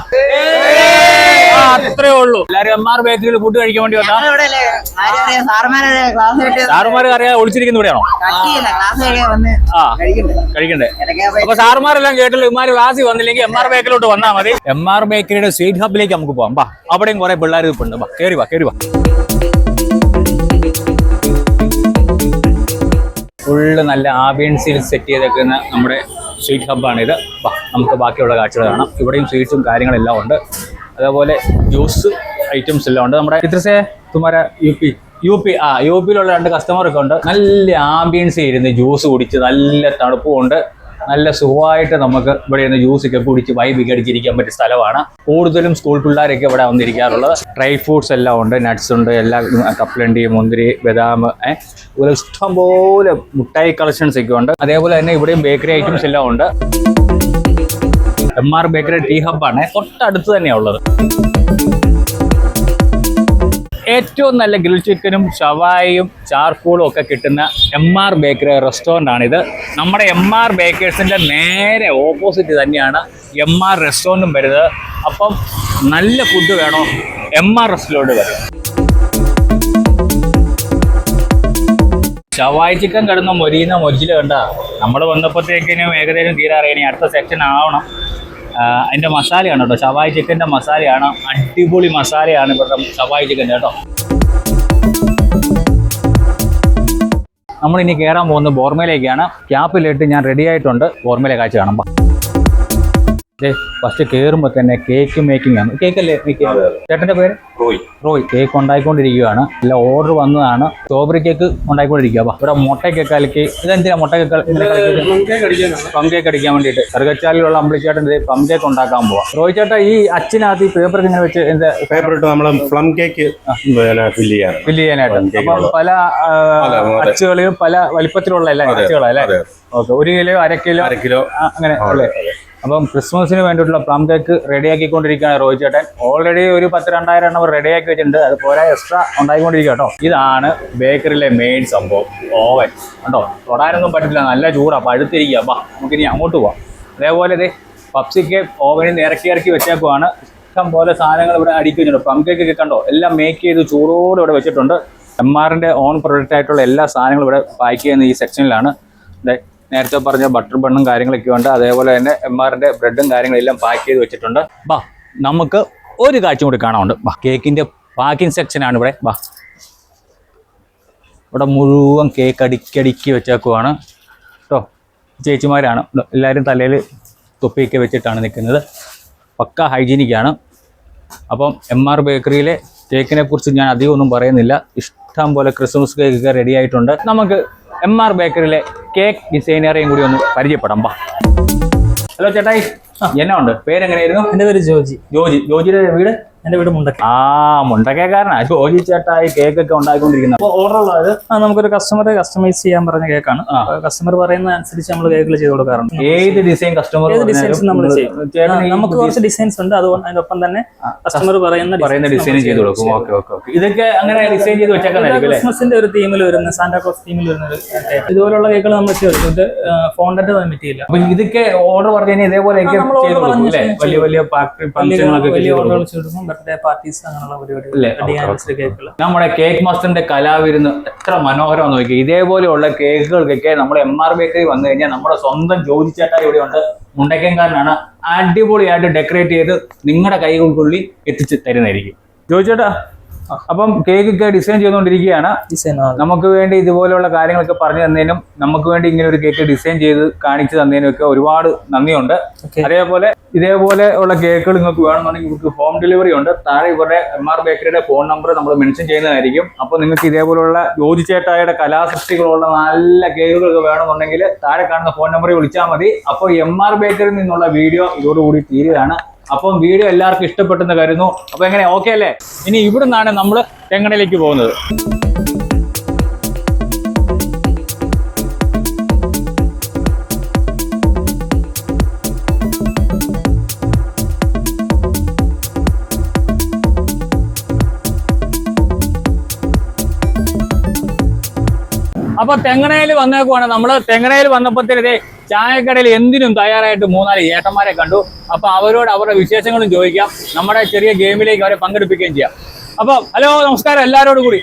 [SPEAKER 1] അത്രേ ഉള്ളൂ. എല്ലാരും എം ആർ ബേക്കറിയിൽ ഫുഡ് കഴിക്കാൻ വേണ്ടി വന്നാ. സാറുമാർ അറിയാതെ ഒളിച്ചിരിക്കുന്ന ഇവിടെയാണോ? ആ കഴിക്കണ്ടേ. അപ്പൊ സാറുമാരെല്ലാം കേട്ടില്ല ഇമാര് ക്ലാസ്സിൽ വന്നില്ലെങ്കിൽ എം ആർ ബേക്കറിലോട്ട് വന്നാ മതി. എം ആർ ബേക്കറിയുടെ സ്വീറ്റ് ഹബിലേക്ക് നമുക്ക് പോവാം. ബാ അവിടെയും കുറെ പിള്ളേർ ഇപ്പുണ്ട്. ബാ കയറി വാ കയറി വാ. ഫുള്ള് നല്ല ആംബിയൻസിൽ സെറ്റ് ചെയ്തേക്കുന്ന നമ്മുടെ സ്വീറ്റ് ഹബ്ബാണിത് നമുക്ക് ബാക്കിയുള്ള കാഴ്ചകൾ കാണാം. ഇവിടെയും സ്വീറ്റ്സും കാര്യങ്ങളെല്ലാം ഉണ്ട്. അതേപോലെ ജ്യൂസ് ഐറ്റംസ് എല്ലാം ഉണ്ട്. നമ്മുടെ ചിത്രസേ തുമാര യു പി യു പി ആ യു പിയിലുള്ള രണ്ട് കസ്റ്റമറൊക്കെ ഉണ്ട്. നല്ല ആംബിയൻസ് ഇരുന്ന് ജ്യൂസ് കുടിച്ച്. നല്ല തണുപ്പും ഉണ്ട്. നല്ല സുഖമായിട്ട് നമുക്ക് ഇവിടെ നിന്ന് ജ്യൂസ് ഒക്കെ കുടിച്ച് വൈബ് അടിച്ചിരിക്കാൻ പറ്റിയ സ്ഥലമാണ്. കൂടുതലും സ്കൂൾ പിള്ളേരൊക്കെ ഇവിടെ വന്നിരിക്കാറുള്ളത്. ഡ്രൈ ഫ്രൂട്ട്സ് എല്ലാം ഉണ്ട് നട്ട്സ് ഉണ്ട് എല്ലാ കപ്പലണ്ടി മുന്തിരി ബദാം അതുപോലെ ഇഷ്ടംപോലെ മുട്ടായി കളക്ഷൻസ് ഒക്കെ ഉണ്ട്. അതേപോലെ തന്നെ ഇവിടെയും ബേക്കറി ഐറ്റംസ് എല്ലാം ഉണ്ട്. എം ആർ ബേക്കറി ടീ ഹബ്ബാണ് തൊട്ടടുത്ത് തന്നെയാണ് ഉള്ളത്. ഏറ്റവും നല്ല ഗ്രിൽ ചിക്കനും ഷവായും ചാർക്കോളും ഒക്കെ കിട്ടുന്ന എം ആർ ബേക്കറി റെസ്റ്റോറന്റ് ആണിത്. നമ്മുടെ എം ആർ ബേക്കേഴ്സിന്റെ നേരെ ഓപ്പോസിറ്റ് തന്നെയാണ് എം ആർ റെസ്റ്റോറന്റും വരുന്നത്. അപ്പം നല്ല ഫുഡ് വേണോ? എം ആർ റെസ്റ്റോറന്റ് വരും. ഷവായി ചിക്കൻ കിടന്ന മൊരിയുന്ന മൊരിച്ചിൽ കണ്ട. നമ്മൾ വന്നപ്പോഴത്തേക്കിനും ഏകദേശം തീരാറിയണി അടുത്ത സെക്ഷൻ ആവണം. ആ, അതിന്റെ മസാലയാണ് കേട്ടോ. ഷവായി ചിക്കന്റെ മസാലയാണ്. അടിപൊളി മസാലയാണ് ഇവരുടെ ഷവായി ചിക്കൻ കേട്ടോ. നമ്മളിനി കയറാൻ പോകുന്നത് ബോർമയിലേക്കാണ് ക്യാപ്പിലിട്ട് ഞാൻ റെഡി ആയിട്ടുണ്ട്. ബോർമയിലെ കാഴ്ച കാണാം. ഫസ്റ്റ് കയറുമ്പോൾ തന്നെ കേക്ക് മേക്കിംഗ് ആണ്. കേക്ക് അല്ലേ ചേട്ടന്റെ പേര്? റോയ്. റോയ്. കേക്ക് ഉണ്ടായിക്കൊണ്ടിരിക്കുകയാണ്. എല്ലാം ഓർഡർ വന്നതാണ്. സ്ട്രോബെറി കേക്ക് ഉണ്ടായിക്കൊണ്ടിരിക്കുക. അപ്പൊ ഇവിടെ മുട്ടയ്ക്ക് അലക്കി ഇതെന്തിനാ മുട്ടയ്ക്ക് പം കേക്ക് അടിക്കാൻ വേണ്ടിയിട്ട്. കറുകച്ചാലിലുള്ള അമ്പിളിച്ചേട്ടന്റെ പം കേക്ക് ഉണ്ടാക്കാൻ പോവാം. റോയ് ചേട്ടാ ഈ അച്ഛനകത്ത് ഈ പേപ്പർ ഇങ്ങനെ വെച്ച് എന്താ?
[SPEAKER 7] പേപ്പർ ഇട്ട് നമ്മൾ പ്ലം കേക്ക് ഫില്ല് ചെയ്യാൻ
[SPEAKER 1] ഫില്ല് ചെയ്യാനായിട്ട്. അപ്പം പല. അച്ചുകളിലും പല വലിപ്പത്തിലുള്ള എല്ലാ അച്ചുകളല്ലേ. ഓക്കെ ഒരു കിലോ അര കിലോ
[SPEAKER 7] അര കിലോ.
[SPEAKER 1] അങ്ങനെ അല്ലേ. അപ്പം ക്രിസ്മസിന് വേണ്ടിയിട്ടുള്ള പ്ലം കേക്ക് റെഡിയാക്കിക്കൊണ്ടിരിക്കുകയാണ് റോഹിത് ചേട്ടൻ. ഓൾറെഡി ഒരു പത്ത് രണ്ടായിരം എണ്ണം റെഡിയാക്കി വെച്ചിട്ടുണ്ട്. അത് പോരാ എക്സ്ട്രാ ഉണ്ടായിക്കൊണ്ടിരിക്കുക കേട്ടോ. ഇതാണ് ബേക്കറിയിലെ മെയിൻ സംഭവം. ഓവൻ കേട്ടോ തൊടാനൊന്നും പറ്റില്ല നല്ല ചൂടാ. പഴുത്തിരിക്കുക അപ്പം നമുക്കിനി അങ്ങോട്ട് പോവാം. അതേപോലെ ഇത് പപ്സിക്ക് ഓവനിൽ നിന്ന് ഇറക്കി ഇറക്കി വെച്ചേക്കുവാണ്. ഇഷ്ടം പോലെ സാധനങ്ങൾ ഇവിടെ അടിക്കി വെച്ചിട്ടുണ്ട്. പ്ലം കേക്ക് കണ്ടോ? എല്ലാം മേക്ക് ചെയ്ത് ചൂടോടെ ഇവിടെ വെച്ചിട്ടുണ്ട്. എം ആറിന്റെ ഓൺ പ്രൊഡക്റ്റ് ആയിട്ടുള്ള എല്ലാ സാധനങ്ങളും ഇവിടെ പാക്ക് ചെയ്യുന്ന ഈ സെക്ഷനിലാണ് നേരത്തെ പറഞ്ഞ ബട്ടർ ബണ്ണും കാര്യങ്ങളൊക്കെ ഉണ്ട്. അതേപോലെ തന്നെ എം ആറിന്റെ ബ്രെഡും കാര്യങ്ങളെല്ലാം പാക്ക് ചെയ്ത് വെച്ചിട്ടുണ്ട്. ബാ നമുക്ക് ഒരു കാഴ്ച കൂടി കാണാനുണ്ട്. ബാ കേക്കിന്റെ പാക്കിംഗ് സെക്ഷനാണ് ഇവിടെ. ബാ ഇവിടെ മുഴുവൻ കേക്ക് അടിക്കടിക്കി വെച്ചേക്കുവാണ്. കേട്ടോ ചേച്ചിമാരാണ്. എല്ലാവരും തലയിൽ തൊപ്പിയൊക്കെ വെച്ചിട്ടാണ് നിൽക്കുന്നത്. പക്ക ഹൈജീനിക്കാണ് അപ്പം എം ആർ ബേക്കറിയിലെ കേക്കിനെ കുറിച്ച് ഞാൻ അധികം ഒന്നും പറയുന്നില്ല. ഇഷ്ടം പോലെ ക്രിസ്മസ് കേക്കൊക്കെ റെഡി ആയിട്ടുണ്ട്. നമുക്ക് എം ആർ ബേക്കറിയിലെ കേക്ക് ഡിസൈനറെയും കൂടി ഒന്ന് പരിചയപ്പെടാം. ബാ ഹലോ ചേട്ടായി. എന്നാ ഉണ്ട് പേരെങ്ങനെയായിരുന്നു?
[SPEAKER 8] എന്റെ പേര് ജോജി.
[SPEAKER 1] ജോജി. ജോജിയുടെ വീട്?
[SPEAKER 8] എന്റെ വീട് മുണ്ടക്ക
[SPEAKER 1] ആ മുണ്ടക്കേക്കാരനാ ജോജി ചേട്ടായി കേക്കൊക്കെ ഉണ്ടാക്കിക്കൊണ്ടിരിക്കുന്നത് അപ്പോൾ ഓർഡർ ഉള്ളത്
[SPEAKER 8] ആ നമുക്കൊരു കസ്റ്റമറെ കസ്റ്റമൈസ് ചെയ്യാൻ പറഞ്ഞ കേക്കാണ്. കസ്റ്റമർ പറയുന്ന അനുസരിച്ച് നമ്മൾ കേക്കുകൾ ചെയ്ത് കൊടുക്കാറുണ്ട്.
[SPEAKER 1] ഏത് ഡിസൈൻ കസ്റ്റമർ
[SPEAKER 8] ഏത് ഡിസൈൻസ് നമ്മൾ ചെയ്യും. നമുക്ക് കുറച്ച് ഡിസൈൻസ് ഉണ്ട്. അതുകൊണ്ട് അതിനൊപ്പം തന്നെ കസ്റ്റമർ പറയുന്ന
[SPEAKER 1] പറയുന്ന ഡിസൈൻ ചെയ്ത് കൊടുക്കും. Okay okay okay. ഇതൊക്കെ അങ്ങനെ ഡിസൈൻ ചെയ്ത് വെച്ചേക്കുന്നതായിരിക്കും
[SPEAKER 8] ക്രിസ്മസിന്റെ ഒരു തീമിൽ വരുന്ന സാന്റാക്ലോസ് തീമിൽ വരുന്ന ഒരു കേക്ക് ഇതുപോലുള്ള കേക്കുകൾ നമ്മൾ ചെയ്തു ഇത് ഫോണ്ടന്റ് പറ്റിയില്ല.
[SPEAKER 1] അപ്പൊ ഇതൊക്കെ ഓർഡർ പറഞ്ഞു കഴിഞ്ഞാൽ ഇതേപോലെയൊക്കെ വലിയ വലിയ ഫാക്ടറി.
[SPEAKER 8] ബർത്ത്ഡേ പാർട്ടീസ് അങ്ങനെയുള്ള
[SPEAKER 1] ഇല്ലേ?
[SPEAKER 8] പരിപാടികൾ
[SPEAKER 1] നമ്മുടെ കേക്ക് മാസ്റ്ററിന്റെ കലാവിരുന്ന് എത്ര മനോഹരം നോക്കി ഇതേപോലെയുള്ള കേക്കുകൾക്കൊക്കെ നമ്മൾ എം ആർ ബേക്കറി വന്നു കഴിഞ്ഞാൽ നമ്മുടെ സ്വന്തം ജോജി ചേട്ടാ ഇവിടെ ഉണ്ട്. മുണ്ടക്കൻകാരനാണ്. അടിപൊളിയായിട്ട് ഡെക്കറേറ്റ് ചെയ്ത് നിങ്ങളുടെ കൈകൾക്കുള്ളിൽ എത്തിച്ച് തരുന്നതായിരിക്കും. ജോജി ചേട്ടാ അപ്പം കേക്കൊക്കെ ഡിസൈൻ ചെയ്തുകൊണ്ടിരിക്കുകയാണ്. നമുക്ക് വേണ്ടി ഇതുപോലെയുള്ള കാര്യങ്ങളൊക്കെ പറഞ്ഞു തന്നതിനും നമുക്ക് വേണ്ടി ഇങ്ങനെ ഒരു കേക്ക് ഡിസൈൻ ചെയ്ത് കാണിച്ചു തന്നതിനും ഒക്കെ ഒരുപാട് നന്ദിയുണ്ട്. അതേപോലെ ഇതേപോലെ ഉള്ള കേക്കുകൾ നിങ്ങൾക്ക് വേണമെന്നുണ്ടെങ്കിൽ നിങ്ങൾക്ക് ഹോം ഡെലിവറി ഉണ്ട്. താഴെ ഇവരുടെ എം ആർ ബേക്കറിയുടെ ഫോൺ നമ്പർ നമ്മൾ മെൻഷൻ ചെയ്യുന്നതായിരിക്കും. അപ്പോൾ നിങ്ങൾക്ക് ഇതേപോലുള്ള ചേട്ടായുടെ കലാസൃഷ്ടികളുള്ള നല്ല കേക്കുകളൊക്കെ വേണമെന്നുണ്ടെങ്കിൽ താഴെ കാണുന്ന ഫോൺ നമ്പറിൽ വിളിച്ചാൽ മതി. അപ്പോൾ എം ആർ ബേക്കറിയിൽ നിന്നുള്ള വീഡിയോ ഇതോടുകൂടി തീരുകയാണ്. അപ്പം വീഡിയോ എല്ലാവർക്കും ഇഷ്ടപ്പെട്ടെന്ന് കരുതുന്നു. അപ്പോൾ എങ്ങനെ? ഓക്കെ അല്ലേ? ഇനി ഇവിടുന്നാണ് നമ്മൾ തെങ്ങണയിലേക്ക് പോകുന്നത്. അപ്പൊ തെങ്ങണയിൽ വന്നേക്കുവാണ്. നമ്മൾ തെങ്ങണയിൽ വന്നപ്പോഴത്തേ ചായക്കടയിൽ എന്തിനും തയ്യാറായിട്ട് മൂന്നാൽ ഏട്ടന്മാരെ കണ്ടു. അപ്പൊ അവരോട് അവരുടെ വിശേഷങ്ങളും ചോദിക്കാം. നമ്മുടെ ചെറിയ ഗെയിമിലേക്ക് അവരെ പങ്കെടുപ്പിക്കുകയും ചെയ്യാം. അപ്പൊ ഹലോ നമസ്കാരം എല്ലാരോടും കൂടി.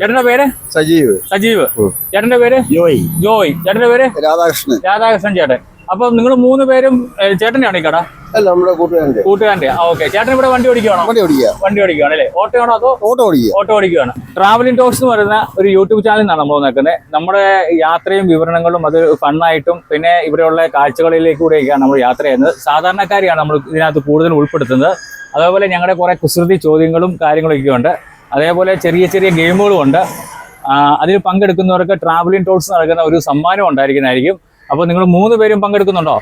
[SPEAKER 1] ചേട്ടന്റെ പേര്?
[SPEAKER 6] സജീവ്.
[SPEAKER 1] സജീവ്. ചേട്ടന്റെ പേര്?
[SPEAKER 6] ജോയ്.
[SPEAKER 1] ജോയ്. ചേട്ടന്റെ പേര്?
[SPEAKER 6] രാധാകൃഷ്ണൻ.
[SPEAKER 1] രാധാകൃഷ്ണൻ ചേട്ടൻ. അപ്പം നിങ്ങൾ മൂന്ന് പേരും ചേട്ടനാണ് ചേട്ടനെയാണോ ഈ കട?
[SPEAKER 9] അല്ല നമ്മുടെ
[SPEAKER 1] കൂട്ടുകാരന്റെ. കൂട്ടുകാരന്റെ. ഓക്കെ. ചേട്ടൻ ഇവിടെ വണ്ടി ഓടിക്കുകയാണോ
[SPEAKER 9] വണ്ടി ഓടിക്കുക.
[SPEAKER 1] വണ്ടി ഓടിക്കുകയാണ് അല്ലേ? ഓട്ടോ ആണോ അതോ
[SPEAKER 9] ഓട്ടോ ഓടിക്കുക.
[SPEAKER 1] ഓട്ടോ ഓടിക്കുവാണ്? ട്രാവലിംഗ് ടോക്സ് എന്ന് പറയുന്ന ഒരു യൂട്യൂബ് ചാനൽ നിന്നാണ് നമ്മൾ നോക്കുന്നത് നമ്മുടെ യാത്രയും വിവരണങ്ങളും അത് ഫണ്ണായിട്ടും പിന്നെ ഇവിടെയുള്ള കാഴ്ചകളിലേക്ക് കൂടെയൊക്കെയാണ് നമ്മൾ യാത്ര ചെയ്യുന്നത്. സാധാരണക്കാരെയാണ് നമ്മൾ ഇതിനകത്ത് കൂടുതൽ ഉൾപ്പെടുത്തുന്നത്. അതേപോലെ ഞങ്ങളുടെ കുറേ കുസൃതി ചോദ്യങ്ങളും കാര്യങ്ങളൊക്കെ ഉണ്ട്. അതേപോലെ ചെറിയ ചെറിയ ഗെയിമുകളും ഉണ്ട്. അതിൽ പങ്കെടുക്കുന്നവർക്ക് ട്രാവലിംഗ് ടോൾസ് നടക്കുന്ന ഒരു സമ്മാനം ഉണ്ടായിരിക്കുന്നതായിരിക്കും. അപ്പോൾ നിങ്ങൾ മൂന്ന് പേരും പങ്കെടുക്കുന്നുണ്ടോ?